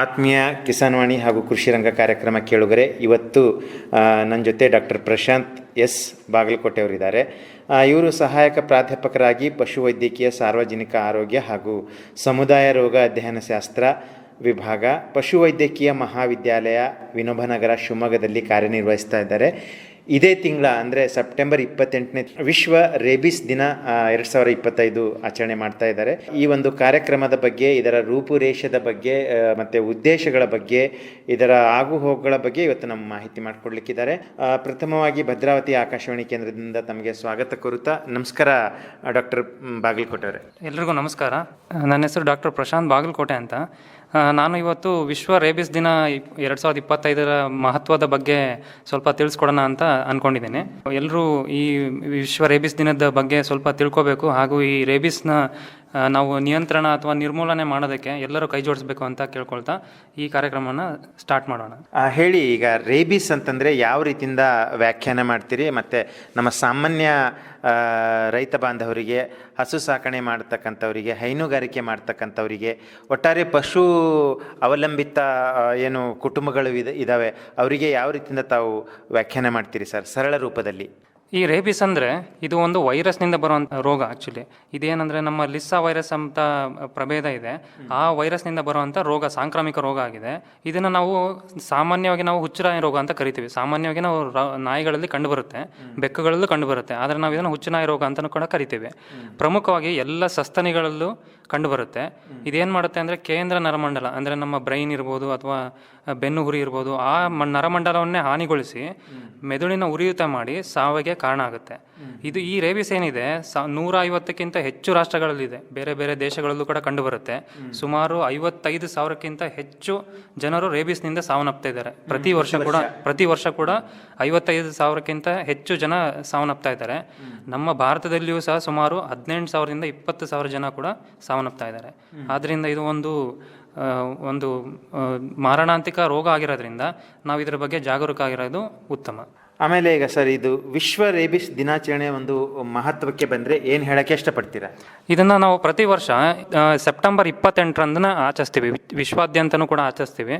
ಆತ್ಮೀಯ ಕಿಸಾನ್ವಾಣಿ ಹಾಗೂ ಕೃಷಿ ರಂಗ ಕಾರ್ಯಕ್ರಮ ಕೇಳುಗರೆ, ಇವತ್ತು ನನ್ನ ಜೊತೆ ಡಾಕ್ಟರ್ ಪ್ರಶಾಂತ್ ಎಸ್ ಬಾಗಲಕೋಟೆ ಅವರಿದ್ದಾರೆ. ಇವರು ಸಹಾಯಕ ಪ್ರಾಧ್ಯಾಪಕರಾಗಿ ಪಶುವೈದ್ಯಕೀಯ ಸಾರ್ವಜನಿಕ ಆರೋಗ್ಯ ಹಾಗೂ ಸಮುದಾಯ ರೋಗ ಅಧ್ಯಯನ ಶಾಸ್ತ್ರ ವಿಭಾಗ ಪಶುವೈದ್ಯಕೀಯ ಮಹಾವಿದ್ಯಾಲಯ ವಿನೋಬನಗರ ಶಿವಮೊಗ್ಗದಲ್ಲಿ ಕಾರ್ಯನಿರ್ವಹಿಸ್ತಾ ಇದ್ದಾರೆ. ಇದೇ ತಿಂಗಳ ಅಂದರೆ ಸೆಪ್ಟೆಂಬರ್ ಇಪ್ಪತ್ತೆಂಟನೇ ವಿಶ್ವ ರೇಬಿಸ್ ದಿನ ಎರಡು ಸಾವಿರ ಇಪ್ಪತ್ತೈದು ಆಚರಣೆ ಮಾಡ್ತಾ ಇದ್ದಾರೆ. ಈ ಒಂದು ಕಾರ್ಯಕ್ರಮದ ಬಗ್ಗೆ, ಇದರ ರೂಪುರೇಷದ ಬಗ್ಗೆ ಮತ್ತು ಉದ್ದೇಶಗಳ ಬಗ್ಗೆ, ಇದರ ಆಗುಹೋಗುಗಳ ಬಗ್ಗೆ ಇವತ್ತು ನಮ್ಮ ಮಾಹಿತಿ ಮಾಡಿಕೊಡ್ಲಿಕ್ಕಿದ್ದಾರೆ. ಪ್ರಥಮವಾಗಿ ಭದ್ರಾವತಿ ಆಕಾಶವಾಣಿ ಕೇಂದ್ರದಿಂದ ತಮಗೆ ಸ್ವಾಗತ ಕೋರುತ್ತಾ, ನಮಸ್ಕಾರ ಡಾಕ್ಟರ್ ಬಾಗಲಕೋಟೆ ಅವರೇ. ಎಲ್ರಿಗೂ ನಮಸ್ಕಾರ. ನನ್ನ ಹೆಸರು ಡಾಕ್ಟರ್ ಪ್ರಶಾಂತ್ ಬಾಗಲಕೋಟೆ ಅಂತ. ನಾನು ಇವತ್ತು ವಿಶ್ವ ರೇಬಿಸ್ ದಿನ ಎರಡು ಸಾವಿರದ ಇಪ್ಪತ್ತೈದರ ಮಹತ್ವದ ಬಗ್ಗೆ ಸ್ವಲ್ಪ ತಿಳಿಸ್ಕೊಡೋಣ ಅಂತ ಅಂದ್ಕೊಂಡಿದ್ದೇನೆ ಎಲ್ಲರೂ ಈ ವಿಶ್ವ ರೇಬಿಸ್ ದಿನದ ಬಗ್ಗೆ ಸ್ವಲ್ಪ ತಿಳ್ಕೊಬೇಕು. ಹಾಗೂ ಈ ರೇಬಿಸ್ನ ನಾವು ನಿಯಂತ್ರಣ ಅಥವಾ ನಿರ್ಮೂಲನೆ ಮಾಡೋದಕ್ಕೆ ಎಲ್ಲರೂ ಕೈ ಜೋಡಿಸ್ಬೇಕು ಅಂತ ಕೇಳ್ಕೊಳ್ತಾ ಈ ಕಾರ್ಯಕ್ರಮನ ಸ್ಟಾರ್ಟ್ ಮಾಡೋಣ. ಹೇಳಿ, ಈಗ ರೇಬಿಸ್ ಅಂತಂದರೆ ಯಾವ ರೀತಿಯಿಂದ ವ್ಯಾಖ್ಯಾನ ಮಾಡ್ತೀರಿ? ಮತ್ತು ನಮ್ಮ ಸಾಮಾನ್ಯ ರೈತ ಬಾಂಧವರಿಗೆ, ಹಸು ಸಾಕಣೆ ಮಾಡ್ತಕ್ಕಂಥವರಿಗೆ, ಹೈನುಗಾರಿಕೆ ಮಾಡ್ತಕ್ಕಂಥವರಿಗೆ, ಒಟ್ಟಾರೆ ಪಶು ಅವಲಂಬಿತ ಏನು ಕುಟುಂಬಗಳು ಇದಾವೆ, ಅವರಿಗೆ ಯಾವ ರೀತಿಯಿಂದ ತಾವು ವ್ಯಾಖ್ಯಾನ ಮಾಡ್ತೀರಿ ಸರ್? ಸರಳ ರೂಪದಲ್ಲಿ. ಈ ರೇಬಿಸ್ ಅಂದರೆ ಇದು ಒಂದು ವೈರಸ್ನಿಂದ ಬರುವಂಥ ರೋಗ ಆ್ಯಕ್ಚುಲಿ ಇದೇನಂದರೆ ನಮ್ಮ ಲಿಸ್ಸಾ ವೈರಸ್ ಅಂತ ಪ್ರಭೇದ ಇದೆ. ಆ ವೈರಸ್ನಿಂದ ಬರುವಂಥ ರೋಗ, ಸಾಂಕ್ರಾಮಿಕ ರೋಗ ಆಗಿದೆ. ಇದನ್ನು ನಾವು ಸಾಮಾನ್ಯವಾಗಿ ನಾವು ಹುಚ್ಚುನಾಯಿ ರೋಗ ಅಂತ ಕರಿತೀವಿ. ಸಾಮಾನ್ಯವಾಗಿ ನಾವು ನಾಯಿಗಳಲ್ಲಿ ಕಂಡುಬರುತ್ತೆ, ಬೆಕ್ಕುಗಳಲ್ಲೂ ಕಂಡುಬರುತ್ತೆ. ಆದರೆ ನಾವು ಇದನ್ನು ಹುಚ್ಚುನಾಯಿ ರೋಗ ಅಂತಲೂ ಕೂಡ ಕರಿತೀವಿ. ಪ್ರಮುಖವಾಗಿ ಎಲ್ಲ ಸಸ್ತನಿಗಳಲ್ಲೂ ಕಂಡುಬರುತ್ತೆ. ಇದೇನು ಮಾಡುತ್ತೆ ಅಂದರೆ ಕೇಂದ್ರ ನರಮಂಡಲ ಅಂದರೆ ನಮ್ಮ ಬ್ರೈನ್ ಇರ್ಬೋದು ಅಥವಾ ಬೆನ್ನು ಹುರಿ ಇರ್ಬೋದು ಆ ನರಮಂಡಲವನ್ನೇ ಹಾನಿಗೊಳಿಸಿ ಮೆದುಳಿನ ಉರಿಯೂತ ಮಾಡಿ ಸಾವಿಗೆ ಕಾರಣ ಆಗುತ್ತೆ. ಇದು ಈ ರೇಬಿಸ್ ಏನಿದೆ ಸ ನೂರ ಐವತ್ತಕ್ಕಿಂತ ಹೆಚ್ಚು ರಾಷ್ಟ್ರಗಳಲ್ಲಿದೆ. ಬೇರೆ ಬೇರೆ ದೇಶಗಳಲ್ಲೂ ಕೂಡ ಕಂಡುಬರುತ್ತೆ. ಸುಮಾರು ಐವತ್ತೈದು ಸಾವಿರಕ್ಕಿಂತ ಹೆಚ್ಚು ಜನರು ರೇಬಿಸ್ನಿಂದ ಸಾವನ್ನಪ್ತಾ ಇದ್ದಾರೆ. ಪ್ರತಿ ವರ್ಷ ಕೂಡ ಪ್ರತಿ ವರ್ಷ ಕೂಡ ಐವತ್ತೈದು ಸಾವಿರಕ್ಕಿಂತ ಹೆಚ್ಚು ಜನ ಸಾವನ್ನಪ್ತಾ ಇದ್ದಾರೆ. ನಮ್ಮ ಭಾರತದಲ್ಲಿಯೂ ಸಹ ಸುಮಾರು ಹದಿನೆಂಟು ಸಾವಿರದಿಂದ ಇಪ್ಪತ್ತು ಸಾವಿರ ಜನ ಕೂಡ ಸಾವನ್ನಪ್ತಾ ಇದ್ದಾರೆ. ಆದ್ದರಿಂದ ಇದು ಒಂದು ಒಂದು ಮಾರಣಾಂತಿಕ ರೋಗ ಆಗಿರೋದ್ರಿಂದ ನಾವು ಇದರ ಬಗ್ಗೆ ಜಾಗರೂಕ ಆಗಿರೋದು ಉತ್ತಮ. ಆಮೇಲೆ ಈಗ ಸರ್ ಇದು ವಿಶ್ವ ರೇಬಿಸ್ ದಿನಾಚರಣೆ ಒಂದು ಮಹತ್ವಕ್ಕೆ ಬಂದರೆ ಏನು ಹೇಳೋಕ್ಕೆ ಇಷ್ಟಪಡ್ತೀರಾ? ಇದನ್ನು ನಾವು ಪ್ರತಿ ವರ್ಷ ಸೆಪ್ಟೆಂಬರ್ ಇಪ್ಪತ್ತೆಂಟರಂದನ ಆಚರಿಸ್ತೀವಿ. ವಿಶ್ವಾದ್ಯಂತನೂ ಕೂಡ ಆಚರಿಸ್ತೀವಿ.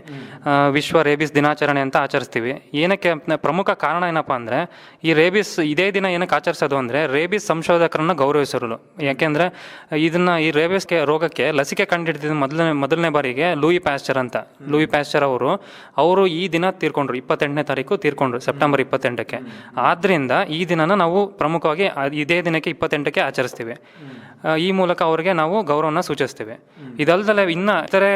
ವಿಶ್ವ ರೇಬಿಸ್ ದಿನಾಚರಣೆ ಅಂತ ಆಚರಿಸ್ತೀವಿ. ಏನಕ್ಕೆ ಪ್ರಮುಖ ಕಾರಣ ಏನಪ್ಪ ಅಂದರೆ ಈ ರೇಬಿಸ್ ಇದೇ ದಿನ ಏನಕ್ಕೆ ಆಚರಿಸೋದು ಅಂದರೆ ರೇಬಿಸ್ ಸಂಶೋಧಕರನ್ನು ಗೌರವಿಸಲು ಯಾಕೆಂದರೆ ಇದನ್ನು ಈ ರೇಬಿಸ್ಗೆ ರೋಗಕ್ಕೆ ಲಸಿಕೆ ಕಂಡುಹಿಡಿದ ಮೊದಲನೇ ಮೊದಲನೇ ಬಾರಿಗೆ ಲೂಯಿ ಪ್ಯಾಸ್ಚರ್ ಅಂತ. ಲೂಯಿ ಪ್ಯಾಸ್ಚರ್ ಅವರು ಅವರು ಈ ದಿನ ತೀರ್ಕೊಂಡ್ರು ಇಪ್ಪತ್ತೆಂಟನೇ ತಾರೀಕು ತೀರ್ಕೊಂಡ್ರು ಸೆಪ್ಟೆಂಬರ್ ಇಪ್ಪತ್ತೆಂಟಕ್ಕೆ. ಆದ್ದರಿಂದ ಈ ದಿನನ ನಾವು ಪ್ರಮುಖವಾಗಿ ಇದೇ ದಿನಕ್ಕೆ ಇಪ್ಪತ್ತೆಂಟಕ್ಕೆ ಆಚರಿಸ್ತೀವಿ. ಈ ಮೂಲಕ ಅವರಿಗೆ ನಾವು ಗೌರವನ ಸೂಚಿಸ್ತೇವೆ. ಇದಲ್ದಲೆ ಇನ್ನ ಇತರೆ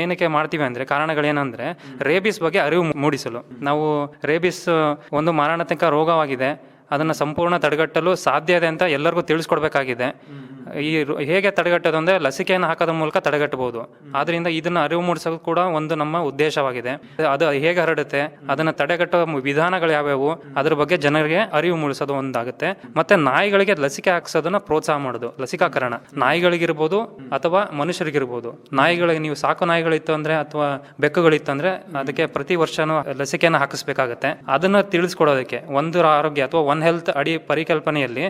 ಏನಕ್ಕೆ ಮಾಡ್ತೀವಿ ಅಂದ್ರೆ ಕಾರಣಗಳೇನಂದ್ರೆ ರೇಬಿಸ್ ಬಗ್ಗೆ ಅರಿವು ಮೂಡಿಸಲು. ನಾವು ರೇಬಿಸ್ ಒಂದು ಮಾರಣಾಂತಿಕ ರೋಗವಾಗಿದೆ. ಅದನ್ನು ಸಂಪೂರ್ಣ ತಡೆಗಟ್ಟಲು ಸಾಧ್ಯ ಇದೆ ಅಂತ ಎಲ್ಲರಿಗೂ ತಿಳಿಸ್ಕೊಡ್ಬೇಕಾಗಿದೆ. ಈ ಹೇಗೆ ತಡೆಗಟ್ಟೋದು ಅಂದರೆ ಲಸಿಕೆಯನ್ನು ಹಾಕೋದ್ರ ಮೂಲಕ ತಡೆಗಟ್ಟಬಹುದು. ಆದ್ದರಿಂದ ಇದನ್ನು ಅರಿವು ಮೂಡಿಸೋದು ಕೂಡ ಒಂದು ನಮ್ಮ ಉದ್ದೇಶವಾಗಿದೆ. ಅದು ಹೇಗೆ ಹರಡುತ್ತೆ ಅದನ್ನು ತಡೆಗಟ್ಟುವ ವಿಧಾನಗಳು ಯಾವ್ಯಾವು ಅದ್ರ ಬಗ್ಗೆ ಜನರಿಗೆ ಅರಿವು ಮೂಡಿಸೋದು ಒಂದಾಗುತ್ತೆ. ಮತ್ತೆ ನಾಯಿಗಳಿಗೆ ಲಸಿಕೆ ಹಾಕಿಸೋದನ್ನ ಪ್ರೋತ್ಸಾಹ ಮಾಡೋದು ಲಸಿಕಾಕರಣ. ನಾಯಿಗಳಿಗಿರ್ಬೋದು ಅಥವಾ ಮನುಷ್ಯರಿಗಿರ್ಬೋದು. ನಾಯಿಗಳಿಗೆ ನೀವು ಸಾಕು ನಾಯಿಗಳಿತ್ತು ಅಂದರೆ ಅಥವಾ ಬೆಕ್ಕುಗಳಿತ್ತು ಅಂದರೆ ಅದಕ್ಕೆ ಪ್ರತಿ ವರ್ಷನೂ ಲಸಿಕೆಯನ್ನು ಹಾಕಿಸ್ಬೇಕಾಗತ್ತೆ. ಅದನ್ನ ತಿಳಿಸ್ಕೊಡೋದಕ್ಕೆ ಒಂದು ಆರೋಗ್ಯ ಅಥವಾ ಒನ್ ಹೆಲ್ತ್ ಅಡಿ ಪರಿಕಲ್ಪನೆಯಲ್ಲಿ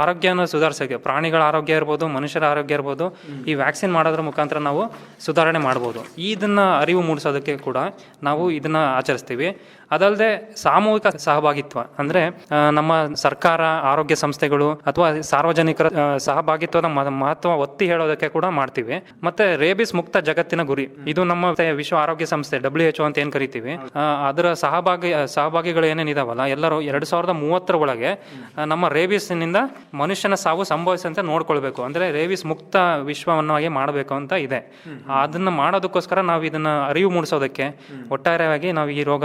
ಆರೋಗ್ಯನ ಸುಧಾರಿಸೋಕೆ, ಪ್ರಾಣಿಗಳ ಆರೋಗ್ಯ ಇರ್ಬೋದು, ಮನುಷ್ಯರ ಆರೋಗ್ಯ ಇರ್ಬೋದು, ಈ ವ್ಯಾಕ್ಸಿನ್ ಮಾಡೋದ್ರ ಮುಖಾಂತರ ನಾವು ಸುಧಾರಣೆ ಮಾಡ್ಬೋದು. ಇದನ್ನ ಅರಿವು ಮೂಡಿಸೋದಕ್ಕೆ ಕೂಡ ನಾವು ಇದನ್ನ ಆಚರಿಸ್ತೀವಿ. ಅದಲ್ಲದೆ ಸಾಮೂಹಿಕ ಸಹಭಾಗಿತ್ವ ಅಂದ್ರೆ ನಮ್ಮ ಸರ್ಕಾರ ಆರೋಗ್ಯ ಸಂಸ್ಥೆಗಳು ಅಥವಾ ಸಾರ್ವಜನಿಕರ ಸಹಭಾಗಿತ್ವದ ಮಹತ್ವ ಒತ್ತಿ ಹೇಳೋದಕ್ಕೆ ಕೂಡ ಮಾಡ್ತೀವಿ. ಮತ್ತೆ ರೇಬಿಸ್ ಮುಕ್ತ ಜಗತ್ತಿನ ಗುರಿ ಇದು ನಮ್ಮ ವಿಶ್ವ ಆರೋಗ್ಯ ಸಂಸ್ಥೆ ಡಬ್ಲ್ಯೂ ಎಚ್ ಅಂತ ಏನ್ ಕರಿತೀವಿ. ಅದರ ಸಹಭಾಗಿ ಸಹಭಾಗಿಗಳು ಏನೇನಿದಾವಲ್ಲ ಎಲ್ಲರೂ ಎರಡ್ ಸಾವಿರದ ಮೂವತ್ತರ ಒಳಗೆ ನಮ್ಮ ರೇಬಿಸ್ನಿಂದ ಮನುಷ್ಯನ ಸಾವು ಸಂಭವಿಸಂತೆ ನೋಡ್ಕೊಳ್ಬೇಕು. ಅಂದ್ರೆ ರೇಬಿಸ್ ಮುಕ್ತ ವಿಶ್ವವನ್ನಾಗಿ ಮಾಡಬೇಕು ಅಂತ ಇದೆ. ಅದನ್ನ ಮಾಡೋದಕ್ಕೋಸ್ಕರ ನಾವು ಇದನ್ನ ಅರಿವು ಮೂಡಿಸೋದಕ್ಕೆ ಒಟ್ಟಾರೆಯಾಗಿ ನಾವು ಈ ರೋಗ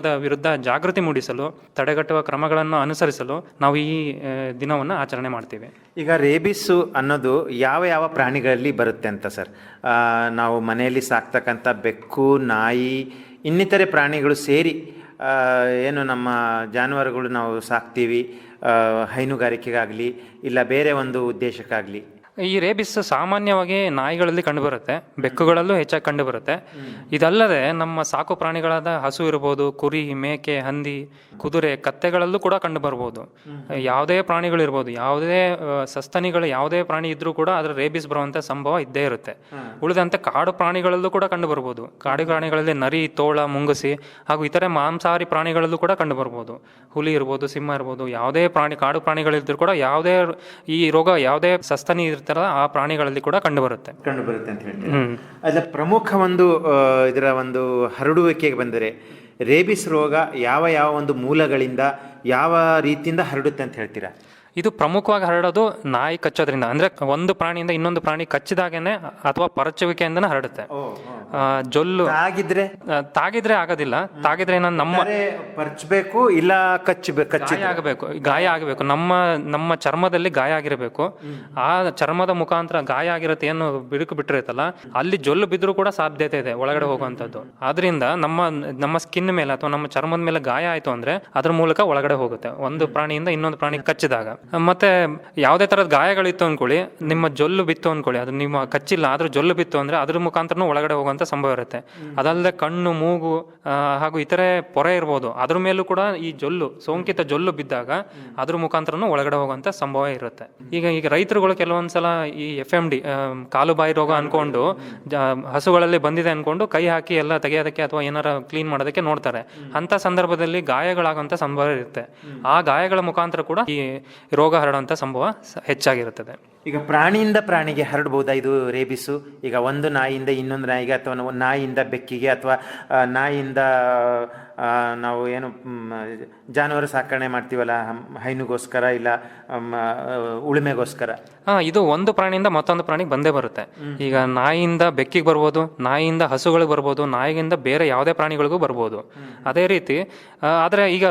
ರೋಗದ ವಿರುದ್ಧ ಜಾಗೃತಿ ಮೂಡಿಸಲು, ತಡೆಗಟ್ಟುವ ಕ್ರಮಗಳನ್ನು ಅನುಸರಿಸಲು ನಾವು ಈ ದಿನವನ್ನು ಆಚರಣೆ ಮಾಡ್ತೀವಿ. ಈಗ ರೇಬಿಸ್ಸು ಅನ್ನೋದು ಯಾವ ಯಾವ ಪ್ರಾಣಿಗಳಲ್ಲಿ ಬರುತ್ತೆ ಅಂತ ಸರ್? ನಾವು ಮನೆಯಲ್ಲಿ ಸಾಕ್ತಕ್ಕಂಥ ಬೆಕ್ಕು, ನಾಯಿ, ಇನ್ನಿತರೆ ಪ್ರಾಣಿಗಳು ಸೇರಿ ಏನು ನಮ್ಮ ಜಾನುವಾರುಗಳು ನಾವು ಸಾಕ್ತೀವಿ ಹೈನುಗಾರಿಕೆಗಾಗಲಿ, ಇಲ್ಲ ಬೇರೆ ಒಂದು ಉದ್ದೇಶಕ್ಕಾಗಲಿ. ಈ ರೇಬಿಸ್ ಸಾಮಾನ್ಯವಾಗಿ ನಾಯಿಗಳಲ್ಲಿ ಕಂಡುಬರುತ್ತೆ, ಬೆಕ್ಕುಗಳಲ್ಲೂ ಹೆಚ್ಚಾಗಿ ಕಂಡುಬರುತ್ತೆ. ಇದಲ್ಲದೆ ನಮ್ಮ ಸಾಕು ಪ್ರಾಣಿಗಳಾದ ಹಸು ಇರ್ಬೋದು, ಕುರಿ, ಮೇಕೆ, ಹಂದಿ, ಕುದುರೆ, ಕತ್ತೆಗಳಲ್ಲೂ ಕೂಡ ಕಂಡುಬರ್ಬೋದು. ಯಾವುದೇ ಪ್ರಾಣಿಗಳಿರ್ಬೋದು ಯಾವುದೇ ಸಸ್ತನಿಗಳು ಯಾವುದೇ ಪ್ರಾಣಿ ಇದ್ರೂ ಕೂಡ ಅದರ ರೇಬಿಸ್ ಬರುವಂಥ ಸಂಭವ ಇದ್ದೇ ಇರುತ್ತೆ. ಉಳಿದಂತೆ ಕಾಡು ಪ್ರಾಣಿಗಳಲ್ಲೂ ಕೂಡ ಕಂಡುಬರ್ಬೋದು. ಕಾಡು ಪ್ರಾಣಿಗಳಲ್ಲಿ ನರಿ, ತೋಳ, ಮುಂಗುಸಿ ಹಾಗೂ ಇತರೆ ಮಾಂಸಾಹಾರಿ ಪ್ರಾಣಿಗಳಲ್ಲೂ ಕೂಡ ಕಂಡುಬರ್ಬೋದು. ಹುಲಿ ಇರ್ಬೋದು, ಸಿಂಹ ಇರ್ಬೋದು, ಯಾವುದೇ ಪ್ರಾಣಿ, ಕಾಡು ಪ್ರಾಣಿಗಳಿದ್ರೂ ಕೂಡ ಯಾವುದೇ ಈ ರೋಗ, ಯಾವುದೇ ಸಸ್ತನಿ ಇರ್ತಾರ ಆ ಪ್ರಾಣಿಗಳಲ್ಲಿ ಕೂಡ ಕಂಡುಬರುತ್ತೆ. ಕಂಡು ಬರುತ್ತೆ ಅಂತ ಹೇಳ್ತೀವಿ ಅದರ ಪ್ರಮುಖ ಒಂದು ಇದರ ಒಂದು ಹರಡುವಿಕೆಗೆ ಬಂದರೆ ರೇಬಿಸ್ ರೋಗ ಯಾವ ಯಾವ ಒಂದು ಮೂಲಗಳಿಂದ ಯಾವ ರೀತಿಯಿಂದ ಹರಡುತ್ತೆ ಅಂತ ಹೇಳ್ತೀರಾ? ಇದು ಪ್ರಮುಖವಾಗಿ ಹರಡೋದು ನಾಯಿ ಕಚ್ಚೋದ್ರಿಂದ. ಅಂದ್ರೆ ಒಂದು ಪ್ರಾಣಿಯಿಂದ ಇನ್ನೊಂದು ಪ್ರಾಣಿ ಕಚ್ಚಿದಾಗೇನೆ ಅಥವಾ ಪರಚುವಿಕೆಯಿಂದನೇ ಹರಡುತ್ತೆ. ಆ, ಜೊಲ್ಲು. ಆಗಿದ್ರೆ ತಾಗಿದ್ರೆ ಆಗೋದಿಲ್ಲ. ತಾಗಿದ್ರೆ ನಾನು ನಮ್ಮ ಪರಚಬೇಕು ಇಲ್ಲ ಕಚ್ಚಬೇಕು ಕಚ್ಚಿ ಆಗಬೇಕು. ಗಾಯ ಆಗಬೇಕು. ನಮ್ಮ ನಮ್ಮ ಚರ್ಮದಲ್ಲಿ ಗಾಯ ಆಗಿರಬೇಕು. ಆ ಚರ್ಮದ ಮುಖಾಂತರ ಗಾಯ ಆಗಿರುತ್ತೆ ಏನು ಬಿಡುಕು ಬಿಟ್ಟಿರುತ್ತಲ್ಲ ಅಲ್ಲಿ ಜೊಲ್ಲು ಬಿದ್ದರೂ ಕೂಡ ಸಾಧ್ಯತೆ ಇದೆ ಒಳಗಡೆ ಹೋಗುವಂಥದ್ದು. ಆದ್ರಿಂದ ನಮ್ಮ ನಮ್ಮ ಸ್ಕಿನ್ ಮೇಲೆ ಅಥವಾ ನಮ್ಮ ಚರ್ಮದ ಮೇಲೆ ಗಾಯ ಆಯಿತು ಅಂದ್ರೆ ಅದ್ರ ಮೂಲಕ ಒಳಗಡೆ ಹೋಗುತ್ತೆ. ಒಂದು ಪ್ರಾಣಿಯಿಂದ ಇನ್ನೊಂದು ಪ್ರಾಣಿ ಕಚ್ಚಿದಾಗ. ಮತ್ತೆ ಯಾವುದೇ ತರದ ಗಾಯಗಳಿತ್ತು ಅನ್ಕೊಳ್ಳಿ ನಿಮ್ಮ ಜೊಲ್ಲು ಬಿತ್ತು ಅನ್ಕೊಳ್ಳಿ ಅದು ನಿಮ್ಮ ಕಚ್ಚಿಲ್ಲ ಆದ್ರೂ ಜೊಲ್ಲು ಬಿತ್ತು ಅಂದ್ರೆ ಅದ್ರ ಮುಖಾಂತರನೂ ಒಳಗಡೆ ಹೋಗುವಂತ ಸಂಭವ ಇರುತ್ತೆ. ಅದಲ್ಲದೆ ಕಣ್ಣು ಮೂಗು ಹಾಗೂ ಇತರೆ ಪೊರೆ ಇರ್ಬೋದು ಅದ್ರ ಮೇಲೂ ಕೂಡ ಈ ಜೊಲ್ಲು ಸೋಂಕಿತ ಜೊಲ್ಲು ಬಿದ್ದಾಗ ಅದ್ರ ಮುಖಾಂತರನೂ ಒಳಗಡೆ ಹೋಗುವಂತ ಸಂಭವ ಇರುತ್ತೆ. ಈಗ ಈಗ ರೈತರುಗಳು ಕೆಲವೊಂದ್ಸಲ ಈ ಎಫ್ ಎಂ ಡಿ ಕಾಲು ಬಾಯಿ ರೋಗ ಅನ್ಕೊಂಡು ಹಸುಗಳಲ್ಲಿ ಬಂದಿದೆ ಅನ್ಕೊಂಡು ಕೈ ಹಾಕಿ ಎಲ್ಲ ತೆಗೆಯೋದಕ್ಕೆ ಅಥವಾ ಏನಾರ ಕ್ಲೀನ್ ಮಾಡೋದಕ್ಕೆ ನೋಡ್ತಾರೆ. ಅಂತ ಸಂದರ್ಭದಲ್ಲಿ ಗಾಯಗಳಾಗುವಂತ ಸಂಭವ ಇರುತ್ತೆ. ಆ ಗಾಯಗಳ ಮುಖಾಂತರ ಕೂಡ ಈ ರೋಗ ಹರಡುವಂಥ ಸಂಭವ ಹೆಚ್ಚಾಗಿರುತ್ತದೆ. ಈಗ ಪ್ರಾಣಿಯಿಂದ ಪ್ರಾಣಿಗೆ ಹರಡ್ಬೋದಾ? ಇದು ರೇಬಿಸು. ಈಗ ಒಂದು ನಾಯಿಯಿಂದ ಇನ್ನೊಂದು ನಾಯಿಗೆ ಅಥವಾ ನಾವು ನಾಯಿಯಿಂದ ಬೆಕ್ಕಿಗೆ ಅಥವಾ ನಾಯಿಯಿಂದ ನಾವು ಏನು ಜಾನುವಾರು ಸಾಕಣೆ ಮಾಡ್ತೀವಲ್ಲ ಹೈನುಗೋಸ್ಕರ ಇಲ್ಲ ಉಳುಮೆಗೋಸ್ಕರ? ಹಾಂ ಇದು ಒಂದು ಪ್ರಾಣಿಯಿಂದ ಮತ್ತೊಂದು ಪ್ರಾಣಿಗೆ ಬಂದೇ ಬರುತ್ತೆ. ಈಗ ನಾಯಿಯಿಂದ ಬೆಕ್ಕಿಗೆ ಬರ್ಬೋದು ನಾಯಿಯಿಂದ ಹಸುಗಳಿಗೆ ಬರ್ಬೋದು ನಾಯಿಗಿಂದ ಬೇರೆ ಯಾವುದೇ ಪ್ರಾಣಿಗಳಿಗೂ ಬರ್ಬೋದು. ಅದೇ ರೀತಿ ಆದರೆ ಈಗ